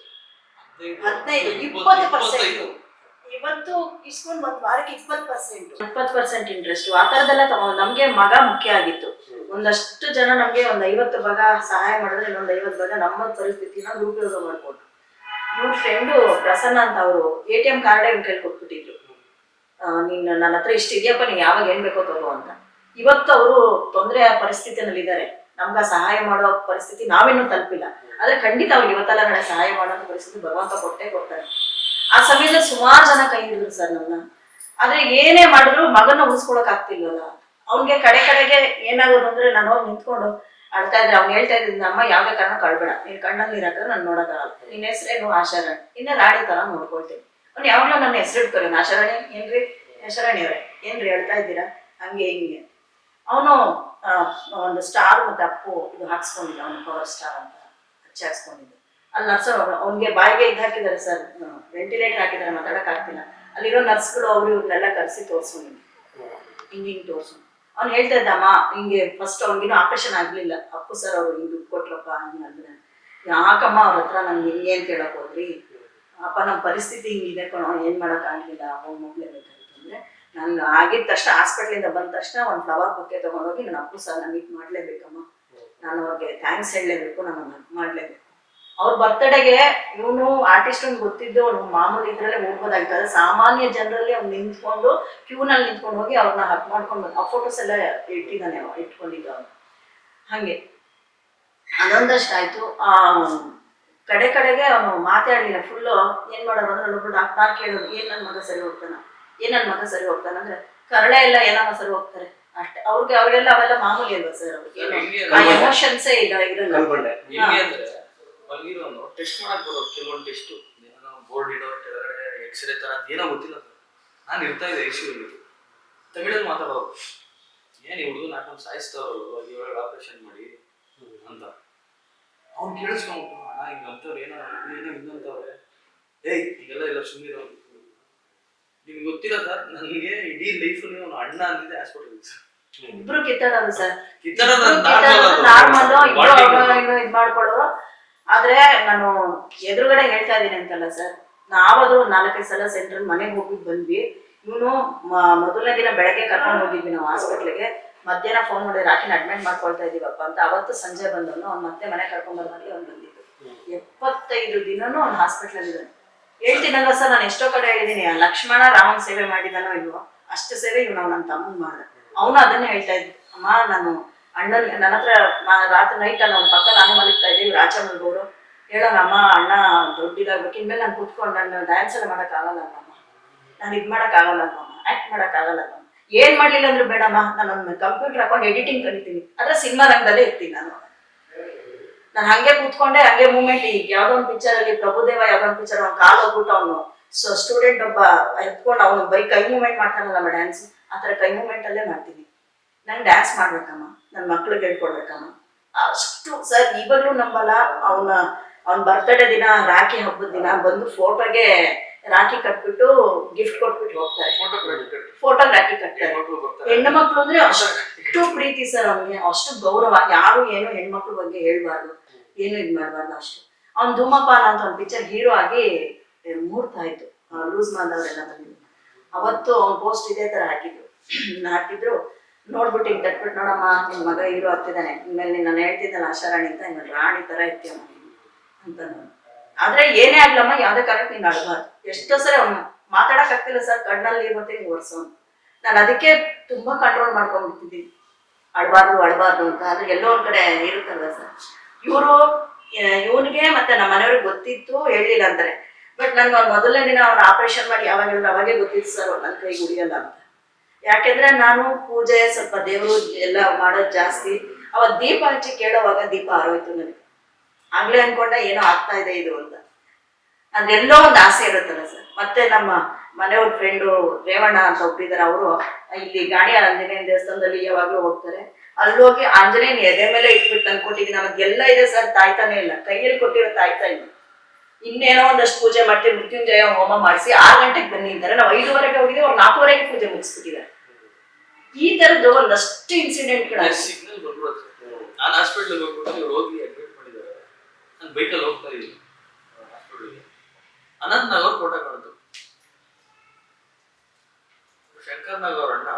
ಹದಿನೈದು ಇಪ್ಪತ್ತು ಪರ್ಸೆಂಟ್ ಇವತ್ತು ಇಸ್ಕೊಂಡು ಒಂದ್ ವಾರಕ್ಕೆ ಇಪ್ಪತ್ತು ಪರ್ಸೆಂಟ್ ಇಪ್ಪತ್ತು ಪರ್ಸೆಂಟ್ ಇಂಟ್ರೆಸ್ಟ್ ಆ ತರದೆಲ್ಲ ತಗೊಂಡು ನಮ್ಗೆ ಮಗ ಮುಖ್ಯ ಆಗಿತ್ತು. ಒಂದಷ್ಟು ಜನ ನಮ್ಗೆ ಒಂದ್ ಐವತ್ತು ಭಾಗ ಸಹಾಯ ಮಾಡಿದ್ರೆ ಇನ್ನೊಂದ್ ಐವತ್ತು ಭಾಗ ನಮ್ಮ ಪರಿಸ್ಥಿತಿನ ದುರುಪಯೋಗ ಮಾಡ್ಕೊಂಡು ಇವ್ರ ಫ್ರೆಂಡು ಪ್ರಸನ್ನ ಅಂತ ಅವರು ಎ ಟಿ ಎಂ ಕಾರ್ಡೇ ಇವ್ನ ಕೈಲಿ ಕೊಟ್ಬಿಟ್ಟಿದ್ರು. ನೀನ್ ನನ್ನ ಹತ್ರ ಇಷ್ಟು ಇದೆಯಪ್ಪ ನೀನ್ ಯಾವಾಗ ಏನ್ ಬೇಕೋ ತಗೋ ಅಂತ. ಇವತ್ತು ಅವರು ತೊಂದರೆ ಪರಿಸ್ಥಿತಿನಲ್ಲಿ ಇದ್ದಾರೆ ನಮ್ಗ ಸಹಾಯ ಮಾಡೋ ಪರಿಸ್ಥಿತಿ ನಾವಿನ್ನೂ ತಲುಪಿಲ್ಲ. ಆದ್ರೆ ಖಂಡಿತ ಅವ್ರಿಗೆ ಇವತ್ತೆಲ್ಲ ನನಗೆ ಸಹಾಯ ಮಾಡೋ ಪರಿಸ್ಥಿತಿ ಭಗವಂತ ಕೊಟ್ಟೇ ಕೊಡ್ತಾರೆ. ಆ ಸಮಯದಲ್ಲಿ ಸುಮಾರು ಜನ ಕೈ ಹಿಡಿದ್ರು ಸರ್ ನನ್ನ ಆದ್ರೆ ಏನೇ ಮಾಡಿದ್ರು ಮಗನ ಉಳಿಸ್ಕೊಳಕ್ ಆಗ್ತಿಲ್ವಲ್ಲ ಅವ್ನಿಗೆ ಕಡೆ ಕಡೆಗೆ ಏನಾಗೋದು ಅಂದ್ರೆ ನಾನು ಹೋಗಿ ನಿಂತ್ಕೊಂಡು ಅಳ್ತಾ ಇದ್ರೆ ಅವ್ನು ಹೇಳ್ತಾ ಇದ್ದ ಅಮ್ಮ ಯಾವ್ದೇ ಕಾರಣ ಕಳ್ಬೇಡ ನೀನ್ ಕಣ್ಣಲ್ಲಿ ಇರಾಕ ನಾನು ನೋಡಕ್ಕಾಗಲ್ಲ. ನಿನ್ನ ಹೆಸರೇನು ಆಶಾರಾಣಿ. ಇನ್ನ ರಾಣಿ ತರ ನೋಡ್ಕೊಳ್ತೀನಿ. ಅವ್ನು ಯಾವಾಗಲೂ ನನ್ನ ಹೆಸರು ಇಡ್ತಾರೆ ಆಶಾರಾಣಿ, ಏನ್ರಿ? ಆಶಾರಾಣಿ ಅವ್ರೆ. ಏನ್ರಿ ಹೇಳ್ತಾ ಇದ್ದೀರಾ? ಹಂಗೆ ಹಿಂಗೆ. ಅವನು ಒಂದು ಸ್ಟಾರ್ ಮತ್ತೆ ಅಪ್ಪು ಇದು ಹಾಕ್ಸ್ಕೊಂಡಿದ್ದ, ಅವನು ಪವರ್ ಸ್ಟಾರ್ ಅಂತ. ಹಚ್ಚಿ ಅಲ್ಲಿ ನರ್ಸ್ ಅವ್ನಿಗೆ ಬಾಯಿಗೆ ಇದು ಹಾಕಿದ್ದಾರೆ ಸರ್. ವೆಂಟಿಲೇಟರ್ ಹಾಕಿದ್ದಾರೆ, ಮಾತಾಡಕ್ ಅಲ್ಲಿರೋ ನರ್ಸ್ಗಳು ಅವ್ರು ಇವ್ರನ್ನೆಲ್ಲ ಕರೆಸಿ ತೋರಿಸು ಹಿಂಗೆ ಹಿಂಗೆ ತೋರಿಸು. ಅವ್ನು ಹೇಳ್ತಾ ಇದ್ದಮ್ಮ ಹಿಂಗೆ ಫಸ್ಟ್ ಅವ್ನಿಗಿನ್ನೂ ಆಪರೇಷನ್ ಆಗಲಿಲ್ಲ. ಅಪ್ಪು ಸರ್ ಅವ್ರು ಹಿಂಗೆ ದುಡ್ಡು ಕೊಟ್ರಪ್ಪ, ಹಂಗೆ ಅಂದ್ರೆ ಯಾಕಮ್ಮ ಅವ್ರ ಹತ್ರ ನಂಗೆ ಹಿಂಗೆ ಅಂತ ಕೇಳಕ್ ಹೋದ್ರಿ? ಅಪ್ಪ ನಮ್ಮ ಪರಿಸ್ಥಿತಿ ಹಿಂಗಿದೆ ಕಣೋ, ಏನು ಮಾಡೋಕ್ಕಾಗಲಿಲ್ಲ ಅವ್ನು ಹೋಗ್ಲೇಬೇಕಾಗಿತ್ತು ಅಂದರೆ ನಾನು ಆಗಿದ ತಕ್ಷಣ ಹಾಸ್ಪಿಟ್ಲಿಂದ ಬಂದ ತಕ್ಷಣ ಒಂದು ಫ್ಲವರ್ ಬೊಕ್ಕೆ ತೊಗೊಂಡೋಗಿ ನನ್ನ ಅಪ್ಪು ಸರ್ ನಾನು ಮೀಟ್ ಮಾಡಲೇಬೇಕಮ್ಮ. ನಾನು ಅವ್ರಿಗೆ ಥ್ಯಾಂಕ್ಸ್ ಹೇಳಲೇಬೇಕು ನಾನು ಮಾಡಲೇಬೇಕು. ಅವ್ರ ಬರ್ತಡೆಗೆ ಇವನು ಆರ್ಟಿಸ್ಟ್ ಅವ್ನು ಗೊತ್ತಿದ್ದು ಅವ್ನು ಮಾಮೂಲಿ ಇದ್ರಲ್ಲೇ ಹೋಗ್ಬೋದಾಗಿತ್ತು ಅದೇ ಸಾಮಾನ್ಯ ಜನರಲ್ಲಿ ಅವ್ನು ನಿಂತ್ಕೊಂಡು ಕ್ಯೂನಲ್ಲಿ ನಿಂತ್ಕೊಂಡು ಹೋಗಿ ಅವ್ರನ್ನ ಹಕ್ ಮಾಡ್ಕೊಂಡು ಬಂದು ಆ ಫೋಟೋಸ್ ಎಲ್ಲ ಇಟ್ಟಿದ್ದಾನೆ ಅವ ಇಟ್ಕೊಂಡಿದ್ದ ಅವನು. ಹಾಗೆ. ಅದೊಂದಷ್ಟು ಆಯ್ತು. ಆ ಕಡೆ ಕಡೆಗೆ ಅವನು ಮಾತಾಡಲಿಲ್ಲ ಫುಲ್ಲು ಏನ್ ಮಾಡೋರು ಅಂದ್ರೆ ಒಬ್ಬರು ಡಾಕ್ಟರ್ ಕೇಳೋದು ಏನ್ ನನ್ನ ಮಗ ಸರಿ ಹೋಗ್ತಾನ? ಏನ್ ನನ್ನ ಮಗ ಸರಿ ಹೋಗ್ತಾನ? ಅಂದ್ರೆ ಕರಳೆ ಎಲ್ಲ ಏನಮ್ಮ ಸರಿ ಹೋಗ್ತಾರೆ? ಅಷ್ಟೇ. ಅವ್ರಿಗೆ ಅವ್ರಿಗೆಲ್ಲ ಅವೆಲ್ಲ ಮಾಮೂಲಿ ಅಲ್ವಾ ಸರ್ ಅವ್ರಿಗೆ? ಎಮೋಷನ್ಸೇ ಇಲ್ಲ ಇರಲ್ಲ. ಮಲಗಿರೋನು ಟೆಸ್ಟ್ ಮಾಡಕ್ ಬರೋದು ಕೆಲವೊಂದು ಟೆಸ್ಟ್ ಬೋರ್ಡ್ ಇಡೋ ಕೆಳಗಡೆ ಎಕ್ಸ್ರೇ ತರ ಏನೋ ಗೊತ್ತಿಲ್ಲ ಸರ್ ನಾನು ಇರ್ತಾ ಇದ್ದೆ ಐಸಿಯಲ್ಲಿ ತಮಿಳಲ್ಲಿ ಮಾತಾಡೋರು. ಏನ್ ಈ ಹುಡುಗನ ಹಾಕೊಂಡು ಸಾಯಿಸ್ತಾವ್ರು ಇವಾಗ ಆಪರೇಷನ್ ಮಾಡಿ ಅಂತ. ಅವ್ನು ಕೇಳಿಸ್ಕೊಂಬಿಟ್ಟು ಅಣ್ಣ ಹಿಂಗೆ ಅಂತವ್ರು ಏನೋ ಏನೋ ಹಿಂಗಂತವ್ರೆ ಏಯ್ ಈಗೆಲ್ಲ ಇಲ್ಲ ಸುಮ್ಮನೆ ನಿಮ್ಗೆ ಗೊತ್ತಿಲ್ಲ ಸರ್ ನನಗೆ ಇಡೀ ಲೈಫಲ್ಲಿ ಅವನು ಅಣ್ಣ ಅಂದಿದ್ದೆ ಹಾಸ್ಪಿಟಲ್ ಸರ್ ಇಬ್ರು ಕಿತ್ತಾಡೋದು ಸರ್. ಕಿತ್ತಡದ ನಾರ್ಮಲ್ ಇಬ್ರು ಇದ್ ಮಾಡ್ಕೊಳ್ಳೋರು. ಆದ್ರೆ ನಾನು ಎದುರುಗಡೆ ಹೇಳ್ತಾ ಇದ್ದೀನಿ ಅಂತಲ್ಲ ಸರ್. ನಾವಾದ್ರೂ ಒಂದ್ ನಾಲ್ಕೈದು ಸಲ ಸೆಂಟ್ರಲ್ ಮನೆಗೆ ಹೋಗಿ ಬಂದ್ವಿ. ಇವನು ಮೊದಲನೇ ದಿನ ಬೆಳಗ್ಗೆ ಕರ್ಕೊಂಡು ಹೋಗಿದ್ವಿ ನಾವು ಹಾಸ್ಪಿಟ್ಲಿಗೆ ಮಧ್ಯಾಹ್ನ ಫೋನ್ ಮಾಡಿ ರಾಕಿನ ಅಡ್ಮಿಟ್ ಮಾಡ್ಕೊಳ್ತಾ ಇದೀವಪ್ಪ ಅಂತ ಅವತ್ತು ಸಂಜೆ ಬಂದವನು, ಅವ್ನು ಮತ್ತೆ ಮನೆ ಕರ್ಕೊಂಡ್ ಅವ್ನು ಬಂದಿದ್ದು. ಎಪ್ಪತ್ತೈದು ದಿನನೂ ಅವ್ನು ಹಾಸ್ಪಿಟ್ಲಲ್ಲಿ ಇದ್ದಾನೆ. ಹೇಳ್ತೀನಲ್ಲ ಸರ್, ನಾನು ಎಷ್ಟೋ ಕಡೆ ಹೇಳಿದ್ದೀನಿ ಲಕ್ಷ್ಮಣ ರಾಮನ್ ಸೇವೆ ಮಾಡಿದಾನೋ ಇಲ್ವೋ, ಅಷ್ಟು ಸೇವೆ ಇವ್ ನಾವು ನನ್ನ ತಮ್ಮನ್ ಮಾಡ ಅವನು ಅದನ್ನೇ ಹೇಳ್ತಾ ಇದ್ದ. ಅಮ್ಮ, ನಾನು ಅಣ್ಣನ್ ನನ್ನ ಹತ್ರ ರಾತ್ರಿ ನೈಟ್ ಅವ್ನ ಪಕ್ಕ ನಾನು ಮಲಗ್ತಾ ಇದ್ದೀವಿ ರಾಜ ಮಲ್ಗೋರು ಹೇಳೋಣ ಅಮ್ಮ, ಅಣ್ಣ ದೊಡ್ಡಿದಾಗ್ಬೇಕು. ಇನ್ಮೇಲೆ ನಾನು ಕುತ್ಕೊಂಡು ನಾನು ಡ್ಯಾನ್ಸ್ ಎಲ್ಲ ಮಾಡೋಕ್ಕಾಗಲ್ಲ ಅಮ್ಮ ನಾನು ಇದು ಮಾಡೋಕ್ಕಾಗಲ್ಲ ಅಮ್ಮ ಆಕ್ಟ್ ಮಾಡೋಕ್ಕಾಗಲ್ಲ ಅಮ್ಮ ಏನ್ ಮಾಡ್ಲಿಲ್ಲ ಅಂದ್ರೆ ಬೇಡಮ್ಮ. ನಾನು ಕಂಪ್ಯೂಟರ್ ಹಾಕೊಂಡು ಎಡಿಟಿಂಗ್ ಕಲಿತೀನಿ. ಆದರೆ ಸಿನಿಮಾ ರಂಗದಲ್ಲೇ ಇರ್ತೀನಿ ನಾನು. ನಾನು ಹಂಗೆ ಕೂತ್ಕೊಂಡೆ, ಹಂಗೆ ಮೂಮೆಂಟ್ ಈಗ ಯಾವ್ದೋ ಒಂದು ಪಿಕ್ಚರ್ ಅಲ್ಲಿ ಪ್ರಭುದೇವ ಯಾವ್ದೊಂದು ಪಿಕ್ಚರ್ ಅವ್ನು ಕಾಲು ಹೋಗ್ಬಿಟ್ಟು ಅವನು ಸೊ ಸ್ಟೂಡೆಂಟ್ ಒಬ್ಬ ಎತ್ಕೊಂಡು ಅವನು ಬರೀ ಕೈ ಮೂಮೆಂಟ್ ಮಾಡ್ತಾನಲ್ಲಮ್ಮ ಡ್ಯಾನ್ಸ್ ಆ ಥರ ಕೈ ಮೂಮೆಂಟ್ ಅಲ್ಲೇ ಮಾಡ್ತೀನಿ. ನಂಗೆ ಡ್ಯಾನ್ಸ್ ಮಾಡ್ಬೇಕಮ್ಮ. ನನ್ನ ಮಕ್ಳಿಗೆ ಹೇಳ್ಕೊಡ್ಬೇಕಮ್ಮ ಅಷ್ಟು ಸರ್ ಇವಾಗಲೂ ನಂಬಲ್ಲ. ಅವನ ಅವ್ನ ಬರ್ತಡೇ ದಿನ ರಾಖಿ ಹಬ್ಬದ ದಿನ ಬಂದು ಫೋಟೋಗೆ ರಾಖಿ ಕಟ್ಬಿಟ್ಟು ಗಿಫ್ಟ್ ಕೊಟ್ಬಿಟ್ಟು ಹೋಗ್ತಾರೆ. ಫೋಟೋ ರಾಖಿ ಕಟ್ತಾರೆ. ಹೆಣ್ಣು ಮಕ್ಳು ಅಂದ್ರೆ ಅಷ್ಟು ಪ್ರೀತಿ ಸರ್ ಅವ್ನಿಗೆ. ಅಷ್ಟು ಗೌರವ. ಯಾರು ಏನು ಹೆಣ್ಮಕ್ಳ ಬಗ್ಗೆ ಹೇಳ್ಬಾರ್ದು. ಏನು ಇದ್ ಮಾಡ್ಬಾರ್ದು ಅಷ್ಟು. ಅವ್ನ್ ಧೂಮಪಾನ ಅಂತ ಒಂದು ಪಿಕ್ಚರ್ ಹೀರೋ ಆಗಿ ಮುಹೂರ್ತ ಆಯ್ತು ಲೂಸ್ ಮಾಡಿದವರೆಲ್ಲ ಬಂದಿದ್ರು. ಅವತ್ತು ಅವ್ನ ಪೋಸ್ಟ್ ಇದೇ ತರ ಹಾಕಿದ್ರು. ಹಾಕಿದ್ರು. ನೋಡ್ಬಿಟ್ಟು ಹಿಂಗೆ ತಟ್ಬಿಟ್ಟು ನೋಡಮ್ಮ, ನಿನ್ ಮಗ ಹೀರೋ ಆಗ್ತಿದ್ದಾನೆ. ಇನ್ಮೇಲೆ ನಿನ್ನ ನಾನು ಹೇಳ್ತಿದ್ದಲ್ಲ ಆಶಾರಾಣಿ ಅಂತ ಇನ್ನು ರಾಣಿ ತರ ಇರ್ತೀಯಮ್ಮ ಅಂತ ಆದ್ರೆ ಏನೇ ಆಗ್ಲಮ್ಮ, ಯಾವ್ದೇ ಕಾರಣಕ್ಕೆ ನೀನು ಅಳಬಾರ್ದು. ಎಷ್ಟೋ ಸರಿ ಅವ್ನು ಮಾತಾಡಕ್ ಆಗ್ತಿಲ್ಲ ಸರ್, ಕಣ್ಣಲ್ಲಿ ಮತ್ತೆ ಹಿಂಗ್ ನಾನು ಅದಕ್ಕೆ ತುಂಬಾ ಕಂಟ್ರೋಲ್ ಮಾಡ್ಕೊಂಡ್ಬಿಡ್ತಿದ್ದೀನಿ ಅಳ್ಬಾರ್ದು ಅಡ್ಬಾರ್ದು ಅಂತ. ಆದ್ರೆ ಎಲ್ಲೋ ಒಂದ್ ಕಡೆ ಇರುತ್ತಲ್ವ ಸರ್? ಇವರು ಇವನಿಗೆ ಮತ್ತೆ ನಮ್ಮ ಮನೆಯವ್ರಿಗೆ ಗೊತ್ತಿತ್ತು, ಹೇಳಿಲ್ಲ ಅಂತಾರೆ ಬಟ್ ನನ್ಗೆ ಮೊದಲನೇ ದಿನ ಅವ್ರ ಆಪರೇಷನ್ ಮಾಡಿ ಯಾವಾಗ ಹೇಳಿದ್ರು, ಅವಾಗೇ ಗೊತ್ತಿತ್ತು ಸರ್ ನನ್ನ ಕೈ ಉಳಿಯಲ್ಲ ಅಂತ. ಯಾಕೆಂದ್ರೆ ನಾನು ಪೂಜೆ, ಸ್ವಲ್ಪ ದೇವರು ಎಲ್ಲ ಮಾಡೋದು ಜಾಸ್ತಿ. ಅವತ್ತು ದೀಪ ಹಚ್ಚಿ ಕೇಳೋವಾಗ ದೀಪ ಆರೋಯ್ತು ನನಗೆ. ಆಗ್ಲೇ ಅನ್ಕೊಂಡ ಏನೋ ಆಗ್ತಾ ಇದೆ ಇದು ಅಂತ. ಅದೆಲ್ಲೋ ಒಂದು ಆಸೆ ಇರುತ್ತಲ್ಲ ಸರ್. ಮತ್ತೆ ನಮ್ಮ ಮನೆಯವ್ರ ಫ್ರೆಂಡು ರೇವಣ್ಣ ಅಂತ ಒಪ್ಪಿದ್ದಾರೆ ಅವರು ಇಲ್ಲಿ ಗಾಣಿ ಆಂಜನೇಯನ ದೇವಸ್ಥಾನದಲ್ಲಿ ಯಾವಾಗ್ಲೂ ಹೋಗ್ತಾರೆ. ಅಲ್ಲೋಗಿ ಆಂಜನೇಯನ ಎದೆ ಮೇಲೆ ಇಟ್ಬಿಟ್ಟು ಅನ್ಕೊಟ್ಟಿದ್ದೀನಿ ನಮಗೆಲ್ಲ ಇದೆ ಸರ್, ತಾಯ್ತಾನೆ ಇಲ್ಲ. ಕೈಯಲ್ಲಿ ಕೊಟ್ಟಿರೋ ತಾಯ್ತಾ ಇಲ್ಲ ಇನ್ನೇನೋ ಒಂದಷ್ಟು ಪೂಜೆ ಮಾಡಿ ಮೃತ್ಯುಂಜಯ ಹೋಮ ಮಾಡಿಸಿ ಆರು ಗಂಟೆಗೆ ಬನ್ನಿ ಇದ್ದಾರೆ ನಾವು ಐದುವರೆಗೆ ಹೋಗಿದ್ದೀವಿ ಅವ್ರು ನಾಲ್ಕುವರೆಗೆ ಪೂಜೆ ಮುಗಿಸ್ಬಿಟ್ಟಿದ್ದಾರೆ. ಈ ತರದ್ದು ಒಂದಷ್ಟು ಇನ್ಸಿಡೆಂಟ್ ಸಿಗ್ನಲ್ ಬಂದ್ಬಿಡುತ್ತೆ. ನಾನು ಹಾಸ್ಪಿಟ್ಲ್ ಹೋಗ್ಬಿಟ್ಟು ಇವ್ರು ಹೋಗಿ ಅಡ್ಮಿಟ್ ಮಾಡಿದ್ದಾರೆ. ನಾನು ಬೈಕಲ್ಲಿ ಹೋಗ್ತಾ ಇದ್ದೀನಿ. ಹಾಸ್ಪಿಟ್ಲಿಗೆ ಅನಂತ್ ನಗರ್ ಫೋಟೋ ಕಾಣ್ತು ಶಂಕರ್ ನಗರ್ ಅಣ್ಣ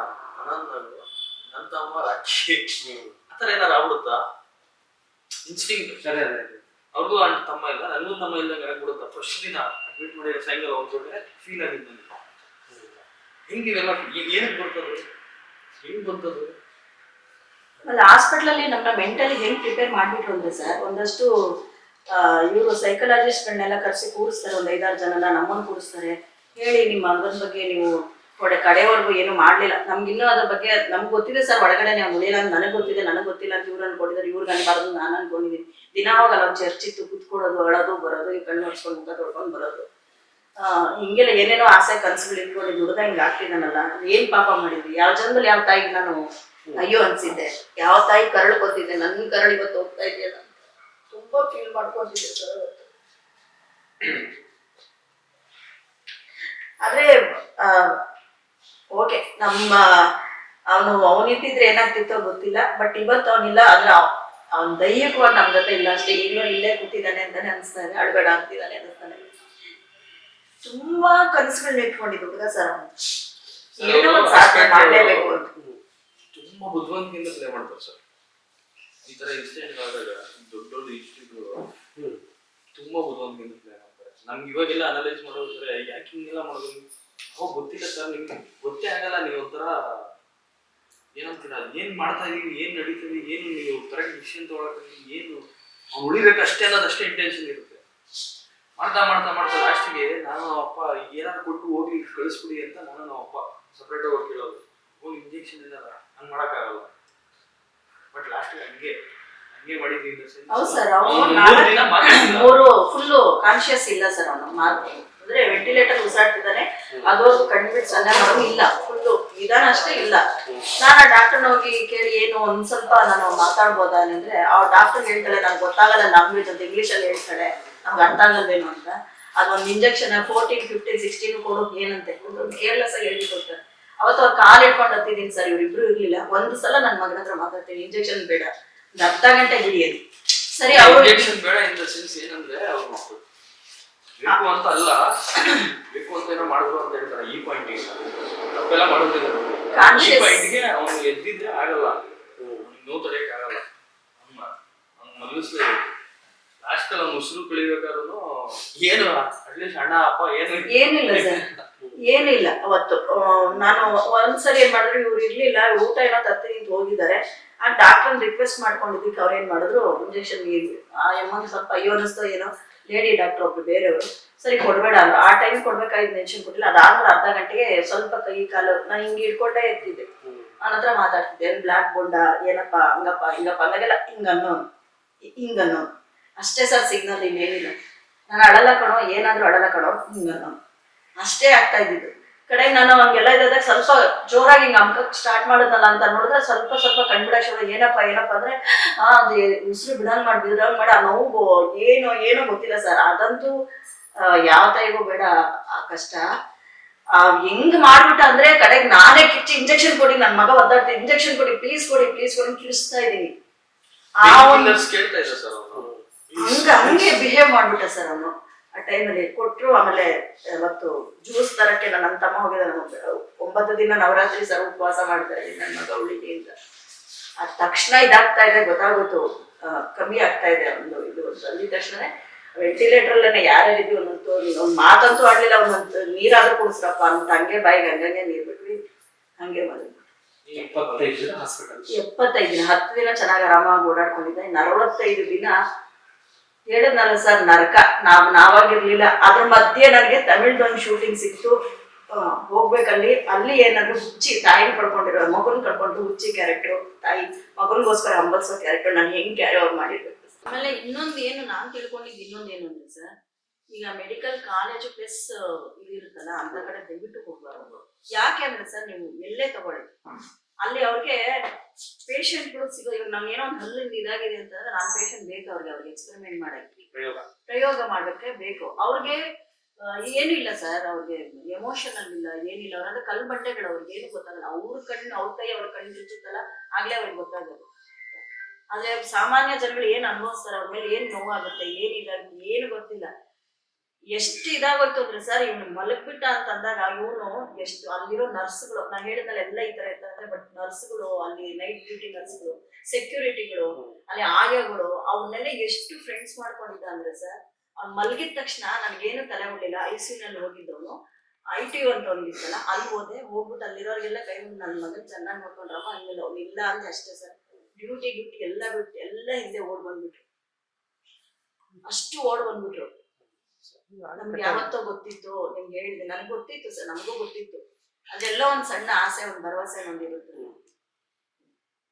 ಅನಂತ್ ನಗರ್ ನನ್ನ ತಮ್ಮ ರಾಕ್ಷಿ ಆ ಥರ ಏನಾರು ಆಗ್ಬಿಡುತ್ತಾ? ಇನ್ಸ್ಟಿಂಕ್ಟ್ ಸರಿ ಅದೇ ಅವ್ರಿಗೂ ಅಣ್ಣ ತಮ್ಮ ಇಲ್ಲ ನನಗೂ ತಮ್ಮ ಇಲ್ದಂಗೆ ಕೊಡುತ್ತ ಫಸ್ಟ್ ದಿನ ಅಡ್ಮಿಟ್ ಮಾಡಿರೋ ಸಾಯಂಕಾಲ ಹೋಗ್ಬಿಟ್ರೆ ಫೀಲ್ ಆಗಿದ್ದು ನನಗೆ ಹೆಂಗೆ ಇವೆಲ್ಲ ಏನು ಬರ್ತದೆ? ಹೆಂಗ್ ಬರ್ತದೆ? ಆಮೇಲೆ ಹಾಸ್ಪಿಟ್ಲಲ್ಲಿ ನಮ್ಮನ್ನ ಮೆಂಟಲಿ ಹೆಂಗ್ ಪ್ರಿಪೇರ್ ಮಾಡ್ಬಿಟ್ರು ಅಂದ್ರೆ ಸರ್ ಒಂದಷ್ಟು ಇವರು ಸೈಕಲಾಜಿಸ್ಟ್ಗಳನ್ನೆಲ್ಲ ಕರೆಸಿ ಕೂರಿಸ್ತಾರೆ, ಒಂದು ಐದಾರು ಜನನ ನಮ್ಮನ್ನು ಕೂರಿಸ್ತಾರೆ. ಹೇಳಿ, ನಿಮ್ಮ ಮಗನ ಬಗ್ಗೆ ನೀವು ಕೊಡೆ ಕಡೆವರೆಗೂ ಏನು ಮಾಡಲಿಲ್ಲ. ನಮ್ಗಿನ್ನೂ ಅದ್ರ ಬಗ್ಗೆ ನಮ್ಗೆ ಗೊತ್ತಿದೆ ಸರ್ ಒಳಗಡೆ ನಾವು ಉಳಿಯಲ್ಲ, ನನಗೆ ಗೊತ್ತಿದೆ, ನನಗೆ ಗೊತ್ತಿಲ್ಲ ಅಂತ ಇವ್ರು ಅನ್ಕೊಂಡಿದ್ದಾರೆ, ಇವ್ರಿಗೆ ಅನ್ಬಾರ್ದು, ನಾನು ಅನ್ಕೊಂಡಿದ್ದೀನಿ. ದಿನ ಹೋಗಲ್ಲ ಒಂದು ಚರ್ಚಿತ್ತು ಕುತ್ಕೊಳ್ಳೋದು, ಅಳೋದು, ಬರೋದು, ಈ ಕಣ್ಣು ಹೊಡ್ಸ್ಕೊಂಡು ಮುಖ ತೊಳ್ಕೊಂಡು ಬರೋದು. ಹಿಂಗೆಲ್ಲ ಏನೇನೋ ಆಸೆ ಕನಸುಗಳು ಇಟ್ಕೊಂಡು ಹುಡುಗ ಹಿಂಗೆ ಆಗ್ತಿದ್ದಾನಲ್ಲ ಏನ್ ಪಾಪ ಮಾಡಿದ್ವಿ ಯಾವ ಜನ್ಮದಲ್ಲಿ ಯಾವ ತಾಯಿಗೆ ನಾನು ಅಯ್ಯೋ ಅನ್ಸಿದ್ದೆ? ಯಾವ ತಾಯಿ ಕರಳು ಕೊತ್ತಿದ್ದೆ ನನ್ನ ಕರಳು ಇವತ್ತು ಹೋಗ್ತಾ ಇದೆಯಲ್ಲ ತುಂಬಾ ಫೀಲ್ ಮಾಡ್ಕೊಂಡಿದ್ದೆ ಸರ್ ಆದ್ರೆ ಓಕೆ ನಮ್ಮ, ಅವನು, ಅವನಿದ್ದಿದ್ರೆ ಏನಾಗ್ತಿತ್ತೋ ಗೊತ್ತಿಲ್ಲ ಬಟ್ ಇವತ್ತು ಅವನಿಲ್ಲ, ಆದ್ರೆ ಅವನ ದೈಹಿಕವಾಗಿ ನಮ್ಮ ಜೊತೆ ಇಲ್ಲ ಅಷ್ಟೇ ಈಗಲೂ ಇಲ್ಲೇ ಕೂತಿದ್ದಾನೆ ಅಂತಾನೆ ಅನಿಸ್ತಾನೆ ಅಳ್ಬೇಡ ಅಂತಿದ್ದಾನೆ ಅನ್ನಿಸ್ತಾನೆ ತುಂಬಾ ಕನಸುಗಳನ್ನ ಇಟ್ಕೊಂಡಿದ್ದು ಗೊತ್ತಾ ಸರ್ ಏನೋ ಸಾಧನೆ ಮಾಡಲೇಬೇಕು ಅಂತ. ತುಂಬಾ ಬುದ್ಧಿವಂತಿಕೆಯಿಂದ ಪ್ಲೇ ಮಾಡ್ತಾರೆ ಸರ್. ಈ ತರ ಇನ್ಸಿಡೆಂಟ್ ಆದಾಗ ದೊಡ್ಡ ದೊಡ್ಡ ಇನ್ಸ್ಟಿಟ್ಯೂಟ್ಗಳು ತುಂಬಾ ಬುದ್ಧಿವಂತಿಕೆಯಿಂದ ಪ್ಲೇ ಮಾಡ್ತಾರೆ. ನಮ್ಗೆ ಇವಾಗೆಲ್ಲ ಅನಲೈಸ್ ಮಾಡೋದ್ರೆ ಯಾಕೆ ಹಿಂಗೆಲ್ಲ ಮಾಡೋದು? ಅವಾಗ ಗೊತ್ತಿಲ್ಲ ಸರ್ ನಿಮ್ಗೆ. ಗೊತ್ತೇ ಆಗಲ್ಲ ನೀವು ಒಂಥರ ಏನಂತೀರ ಏನ್ ಮಾಡ್ತಾ ಇದೀವಿ ಏನ್ ನಡೀತದೆ ಏನು ನೀವು ಕರೆಕ್ಟ್ ಡಿಸಿಷನ್ ತೊಗೊಳಕ್ಕೆ ಏನು? ಅವ್ನು ಉಳಿಬೇಕಷ್ಟೇ ಅನ್ನೋದು ಅಷ್ಟೇ ಇಂಟೆನ್ಷನ್ ಇರುತ್ತೆ. ಮಾಡ್ತಾ ಮಾಡ್ತಾ ಮಾಡ್ತಾ ಲಾಸ್ಟಿಗೆ ನಾನು ಅಪ್ಪ ಏನಾದ್ರು ಕೊಟ್ಟು ಹೋಗಿ ಕಳಿಸ್ಬಿಡಿ ಅಂತ ನಾನು ನಮ್ಮ ಅಪ್ಪ ಸಪ್ರೇಟ್ ಆಗಿ ಕೇಳೋದು. ಹೋಗಿ ಇಂಜೆಕ್ಷನ್ ಇಲ್ಲ ಹಂಗೆ ಮಾಡೋಕ್ಕಾಗಲ್ಲ. ಬಟ್ ಲಾಸ್ಟಿಗೆ ಹಂಗೆ ಮಾಡಿದ್ವಿ ಸರ್ ಮೂರು ಫುಲ್ಲು ಕಾನ್ಶಿಯಸ್ ಇಲ್ಲ. ಸರ್ ಅವನು. ಅಂದ್ರೆ ವೆಂಟಿಲೇಟರ್ ಉಸಿರಾಡ್ತಿದ್ದಾನೆ. ಅದು ಕಣ್ಬಿಟ್ಟು ಸಣ್ಣ ಇಲ್ಲ. ಫುಲ್ಲು ನಿಧಾನ ಅಷ್ಟೇ ಇಲ್ಲ. ನಾನು ಆ ಡಾಕ್ಟರ್ನ ಹೋಗಿ ಕೇಳಿ ಏನು ಒಂದ್ ಸ್ವಲ್ಪ ನಾನು ಮಾತಾಡ್ಬೋದಾ ಅಂದ್ರೆ ಆ ಡಾಕ್ಟರ್ ಹೇಳ್ತಾಳೆ, ನಂಗೆ ಗೊತ್ತಾಗಲ್ಲ ಲ್ಯಾಂಗ್ವೇಜ್ ಅಂತ ಇಂಗ್ಲಿಷ್ ಅಲ್ಲಿ ಹೇಳ್ತಾಳೆ. ನಮ್ಗೆ ಅರ್ಥ ಆಗಲ್ವೇನು ಅಂತ. ಅದೊಂದು ಇಂಜೆಕ್ಷನ್ ಫೋರ್ಟೀನ್ ಫಿಫ್ಟೀನ್ ಸಿಕ್ಸ್ಟೀನ್ ಕೊಡೋದು ಏನಂತೆ? ಕೇರ್ಲೆಸ್ ಆಗಿ ಹೇಳಿ ಕೊಡ್ತಾರೆ ಅವತ್ತು ಅವ್ರು ಕಾಲ್ ಹಿಡ್ಕೊಂಡು ಹತ್ತಿದ್ದೀನಿ ಸರ್, ಇವ್ರಿಬ್ರು ಇರ್ಲಿಲ್ಲ. ಒಂದು ಸಲ ನನ್ನ ಮಗನ ಹತ್ರ ಮಾತಾಡ್ತೀನಿ ಇಂಜೆಕ್ಷನ್ ಬೇಡ. ಒಂದು ಅರ್ಧ ಗಂಟೆ ಹಿಡಿಯಲಿ. ಸರಿ, ಅವರು ಇಂಜೆಕ್ಷನ್ ಬೇಡ ಇನ್ ದ ಸೆನ್ಸ್ ಏನಂದ್ರೆ ಅವ್ರು ಬೇಕು ಅಂತ ಅಲ್ಲ ಬೇಕು ಅಂತ ಏನೋ ಮಾಡಿದ್ರು ಅಂತ ಹೇಳ್ತಾರೆ ಈ ಪಾಯಿಂಟ್ ತಪ್ಪೆಲ್ಲ ಮಾಡುತ್ತಿದ್ದಾರೆ ಈ. ಪಾಯಿಂಟ್ಗೆ ಅವ್ನು ಎದ್ದಿದ್ರೆ ಆಗಲ್ಲ. ನೋವು ತಡೆಯಕ್ ಆಗಲ್ಲ. ಅಮ್ಮ ಅವ್ನು ಮಲಗಿಸ್ಲೇ. ಲಾಸ್ಟ್ ಅಲ್ಲಿ ಅವ್ನು ಉಸಿರು ಕಳಿಬೇಕಾದ್ರೂ ಏನು? ಅಟ್ಲೀಸ್ಟ್ ಅಣ್ಣ ಅಪ್ಪ ಏನು ಏನಿಲ್ಲ ಸರ್. ಏನಿಲ್ಲ. ಅವತ್ತು ನಾನು ಒಂದ್ಸರಿ ಏನ್ ಮಾಡಿದ್ರು ಇವ್ರು ಇರ್ಲಿಲ್ಲ ಊಟ ಏನೋ ತತ್ತಿ ನಿಂತು ಹೋಗಿದ್ದಾರೆ. ಆ ಡಾಕ್ಟರ್ ರಿಕ್ವೆಸ್ಟ್ ಮಾಡ್ಕೊಂಡಿದ್ದಕ್ಕೆ ಅವ್ರು ಏನ್ ಮಾಡಿದ್ರು ಇಂಜೆಕ್ಷನ್ ಆ ಎಮ್ಮನ್ ಸ್ವಲ್ಪ ಅಯ್ಯೋ ಅನಿಸ್ತೋ ಏನೋ. ಲೇಡಿ ಡಾಕ್ಟರ್ ಒಬ್ರು ಬೇರೆಯವರು, ಸರಿ ಕೊಡಬೇಡ ಅಂದ್ರು. ಆ ಟೈಮ್ ಕೊಡ್ಬೇಕಾಗಿ ಮೆನ್ಷನ್ ಕೊಟ್ಟಿಲ್ಲ. ಅದಾದ್ಮೇಲೆ ಅರ್ಧ ಗಂಟೆಗೆ ಸ್ವಲ್ಪ ಕೈ ಕಾಲು ನಾ ಹಿಂಗೆ ಹಿಡ್ಕೊಂಡೇ ಇರ್ತಿದ್ದೆ. ಹತ್ರ ಮಾತಾಡ್ತಿದ್ದೆ ಬ್ಲ್ಯಾಕ್ ಬೋಂಡ? ಏನಪ್ಪ? ಹಂಗಪ್ಪ, ಹಿಂಗಪ್ಪ? ಅಂದಾಗೆಲ್ಲ ಹಿಂಗನ್ನೋ ಹಿಂಗನ್ನೋ ಅಷ್ಟೇ ಸರ್ ಸಿಗ್ನಲ್ ಇನ್ನೇನಿಲ್ಲ ನಾನು ಅಳಲ್ಲ ಕಣೋ, ಏನಾದ್ರೂ ಅಳಲ್ಲ ಕಣೋ ಹಿಂಗನ್ನೋ ಅಷ್ಟೇ ಆಗ್ತಾ ಇದ್ದಿದ್ದು. ಕಡೆಗೆ ನಾನು ಹಂಗೆಲ್ಲ ಇದ್ದಾಗ ಸ್ವಲ್ಪ ಜೋರಾಗಿ ಹಿಂಗೆ ಅಮ್ಕಕ್ ಸ್ಟಾರ್ಟ್ ಮಾಡಿದ್ನಲ್ಲ ಅಂತ ನೋಡಿದ್ರೆ ಸ್ವಲ್ಪ ಸ್ವಲ್ಪ ಕಣ್ಬಿಡ ಏನಪ್ಪ ಏನಪ್ಪ ಅಂದ್ರೆ ಆ ಅದು ಉಸಿರು ಬಿಡಂಗ್ ಮಾಡಿ ಮಾಡಿ ಆ ನೋವು ಏನು ಏನು ಗೊತ್ತಿಲ್ಲ ಸರ್ ಅದಂತೂ ಯಾವ ತಾಯಿಗೂ ಬೇಡ ಆ ಕಷ್ಟ. ಆ ಹೆಂಗ್ ಮಾಡ್ಬಿಟ್ಟ ಅಂದ್ರೆ ಕಡೆಗೆ ನಾನೇ ಕಿಚ್ಚಿ ಇಂಜೆಕ್ಷನ್ ಕೊಡಿ ನನ್ನ ಮಗ ಒದ್ದಾಡ್ತ ಇಂಜೆಕ್ಷನ್ ಕೊಡಿ ಪ್ಲೀಸ್ ಕೊಡಿ ಪ್ಲೀಸ್ ಕೊಡಿ ಕಿಳಿಸ್ತಾ ಇದೀನಿ ಇದ್ದೀನಿ. ಆ ಒಂದು ಕೇಳ್ತಾ ಇದ್ದ ಸರ್ ಅವನು ಹಂಗ ಹಂಗೆ ಬಿಹೇವ್ ಮಾಡ್ಬಿಟ್ಟ ಸರ್ ಅವನು ಆ ಟೈಮಲ್ಲಿ ಕೊಟ್ಟರು ಆಮೇಲೆ ಮತ್ತು ಜ್ಯೂಸ್ ತರಕ್ಕೆ ನನ್ನ ತಮ್ಮ ಹೋಗಿದ ಒಂಬತ್ತು ದಿನ ನವರಾತ್ರಿ ಸರ್ ಉಪವಾಸ ಮಾಡ್ತಾರೆ ನನ್ನ ಮಗ ಅಂತ ಅದ್ ತಕ್ಷಣ ಇದಾಗ್ತಾ ಇದೆ ಗೊತ್ತಾಗೋದು ಕಮ್ಮಿ ಆಗ್ತಾ ಇದೆ ಒಂದು ಇದು ಒಂದು ಅಂದಿದ ತಕ್ಷಣ ವೆಂಟಿಲೇಟರ್ ಅಲ್ಲೇ ಯಾರ್ಯಾರಿದ್ವಿ ಒಂದೊಂದು ಒಂದು ಮಾತಂತೂ ಆಡ್ಲಿಲ್ಲ ಒಂದೊಂದು ನೀರಾದ್ರೂ ಕುಡಿಸ್ರಪ್ಪ ಅಂತ ಹಂಗೆ ಬಾಯಿಗೆ ಹಂಗಂಗೆ ನೀರು ಬಿಟ್ವಿ ಹಂಗೆ ಮಾಡಿ ಎಪ್ಪತ್ತೈದು ದಿನ ಹತ್ತು ದಿನ ಚೆನ್ನಾಗಿ ಆರಾಮಾಗಿ ಓಡಾಡ್ಕೊಂಡಿದ್ದೆ ಇನ್ನು ಅರವತ್ತೈದು ದಿನ ಹೇಳಿದ್ನಲ್ಲ ಸರ್, ನರಕ. ನಾವು ನಾವಾಗಿರ್ಲಿಲ್ಲ. ಅದ್ರ ಮಧ್ಯೆ ನನಗೆ ತಮಿಳ್ದೊಂದು ಶೂಟಿಂಗ್ ಸಿಕ್ತು. ಹೋಗ್ಬೇಕಲ್ಲಿ. ಅಲ್ಲಿ ಏನಾದ್ರು ಹುಚ್ಚಿ, ತಾಯಿನ ಕಳ್ಕೊಂಡಿರೋ ಮಗುನ್ ಕಳ್ಕೊಂಡು ಹುಚ್ಚಿ ಕ್ಯಾರೆಕ್ಟರ್ ತಾಯಿ. ಮಗನಿಗೋಸ್ಕರ ಅಂಬಲ್ಸೋ ಕ್ಯಾರೆಕ್ಟರ್ ನಾನು ಹೆಂಗ್ ಕ್ಯಾರಿ ಅವ್ರು ಮಾಡಿರ್ಬೇಕು? ಆಮೇಲೆ ಇನ್ನೊಂದು ಏನು ನಾನ್ ತಿಳ್ಕೊಂಡಿದ್ದು ಇನ್ನೊಂದು ಏನು ಅಂದ್ರೆ ಸರ್, ಈಗ ಮೆಡಿಕಲ್ ಕಾಲೇಜು ಪ್ಲಸ್ ಇದಿರುತ್ತಲ್ಲ ಅಂತ ಕಡೆ ದಯವಿಟ್ಟು ಹೋಗ್ಬಾರ್ದು. ಯಾಕೆ ಅಂದ್ರೆ ಸರ್, ನೀವು ಎಲ್ಲೇ ತಗೊಳ್ಳಿ. ಅಲ್ಲಿ ಅವ್ರಿಗೆ ಪೇಷಂಟ್ಗಳು ಸಿಗೋ ಇವಾಗ ನಮ್ಗೆ ಏನೋ ಒಂದು ಹಲ್ಲಿಂದ ಇದಾಗಿದೆ ಅಂತಂದ್ರೆ ನಾನು ಪೇಷಂಟ್ ಬೇಕು ಅವ್ರಿಗೆ ಅವ್ರಿಗೆ ಎಕ್ಸ್ಪೆರಿಮೆಂಟ್ ಮಾಡಕ್ಕೆ. ಪ್ರಯೋಗ. ಪ್ರಯೋಗ ಮಾಡಕ್ಕೆ ಬೇಕು. ಅವ್ರಿಗೆ ಏನು ಇಲ್ಲ ಸರ್ ಅವ್ರಿಗೆ ಎಮೋಷನಲ್ ಇಲ್ಲ ಏನಿಲ್ಲ ಅವ್ರ ಕಲ್ ಬಂಡೆಗಳು ಅವ್ರಿಗೆ ಏನು ಗೊತ್ತಾಗಲ್ಲ. ಅವ್ರ ಕಣ್ಣು ಅವ್ರ ಕೈ ಅವ್ರ ಕಣ್ಣು ಚುಚ್ಚುತ್ತಲ್ಲ ಆಗ್ಲೇ ಅವ್ರಿಗೆ ಗೊತ್ತಾಗೋದು. ಆದ್ರೆ ಸಾಮಾನ್ಯ ಜನಗಳು ಏನ್ ಅನ್ಭವಿಸ್ತಾರೆ ಅವ್ರ ಮೇಲೆ ಏನ್ ನೋವಾಗುತ್ತೆ ಏನಿಲ್ಲ ಏನು ಗೊತ್ತಿಲ್ಲ. ಎಷ್ಟು ಇದಾಗೋಯ್ತು ಅಂದ್ರೆ ಸರ್, ಇವನು ಮಲಗ್ಬಿಟ್ಟ ಅಂತ ಅಂದಾಗ ಇವನು ಎಷ್ಟು ಅಲ್ಲಿರೋ ನರ್ಸ್ಗಳು ನಾ ಹೇಳಿದ್ನಲ್ಲ ಎಲ್ಲ ಈ ತರ ಇರ್ತಾರೆ ಬಟ್ ನರ್ಸ್ಗಳು, ಅಲ್ಲಿ ನೈಟ್ ಡ್ಯೂಟಿ ನರ್ಸ್ಗಳು ಸೆಕ್ಯೂರಿಟಿಗಳು ಅಲ್ಲಿ ಆಯಾಗಳು ಅವನ್ನೆಲ್ಲ ಎಷ್ಟು ಫ್ರೆಂಡ್ಸ್ ಮಾಡ್ಕೊಂಡಿದ್ದ ಅಂದ್ರೆ ಸರ್, ಅವ್ನು ಮಲಗಿದ ತಕ್ಷಣ ನನಗೇನು ತಲೆ ಉಳಿಲ್ಲ ಐ ಸಿ ನಲ್ಲಿ ಹೋಗಿದ್ದವನು, ಐ ಟಿ ಅಂತ ಒಂದಿತ್ತಲ್ಲ ಅಲ್ಲಿ ಹೋದೆ, ಹೋಗ್ಬಿಟ್ಟು ಅಲ್ಲಿರೋರಿಗೆಲ್ಲ ಕೈ ನನ್ನ ಮಗನ್ ಚೆನ್ನಾಗಿ ನೋಡ್ಕೊಂಡ್ರಮ್ಮ ಹಂಗಿಲ್ಲ ಅವ್ನು ಇಲ್ಲ ಅಂದ್ರೆ ಅಷ್ಟೇ ಸರ್. ಡ್ಯೂಟಿ ಡ್ಯೂಟಿ ಎಲ್ಲ ಬಿಟ್ಟು ಎಲ್ಲ ಹಿಂದೆ ಓಡ್ ಬಂದ್ಬಿಟ್ರು. ಅಷ್ಟು ಓಡ್ ಬಂದ್ಬಿಟ್ರು. ನಮ್ಗೆ ಯಾವತ್ತೋ ಗೊತ್ತಿತ್ತು ನಿಮ್ಗೆ ಹೇಳಿದೆ ನನ್ಗೆ ಗೊತ್ತಿತ್ತು ಸರ್ ನಮಗೂ ಗೊತ್ತಿತ್ತು. ಅದೆಲ್ಲ ಒಂದ್ ಸಣ್ಣ ಆಸೆ ಒಂದ್ ಭರವಸೆ ಒಂದಿರುತ್ತೆ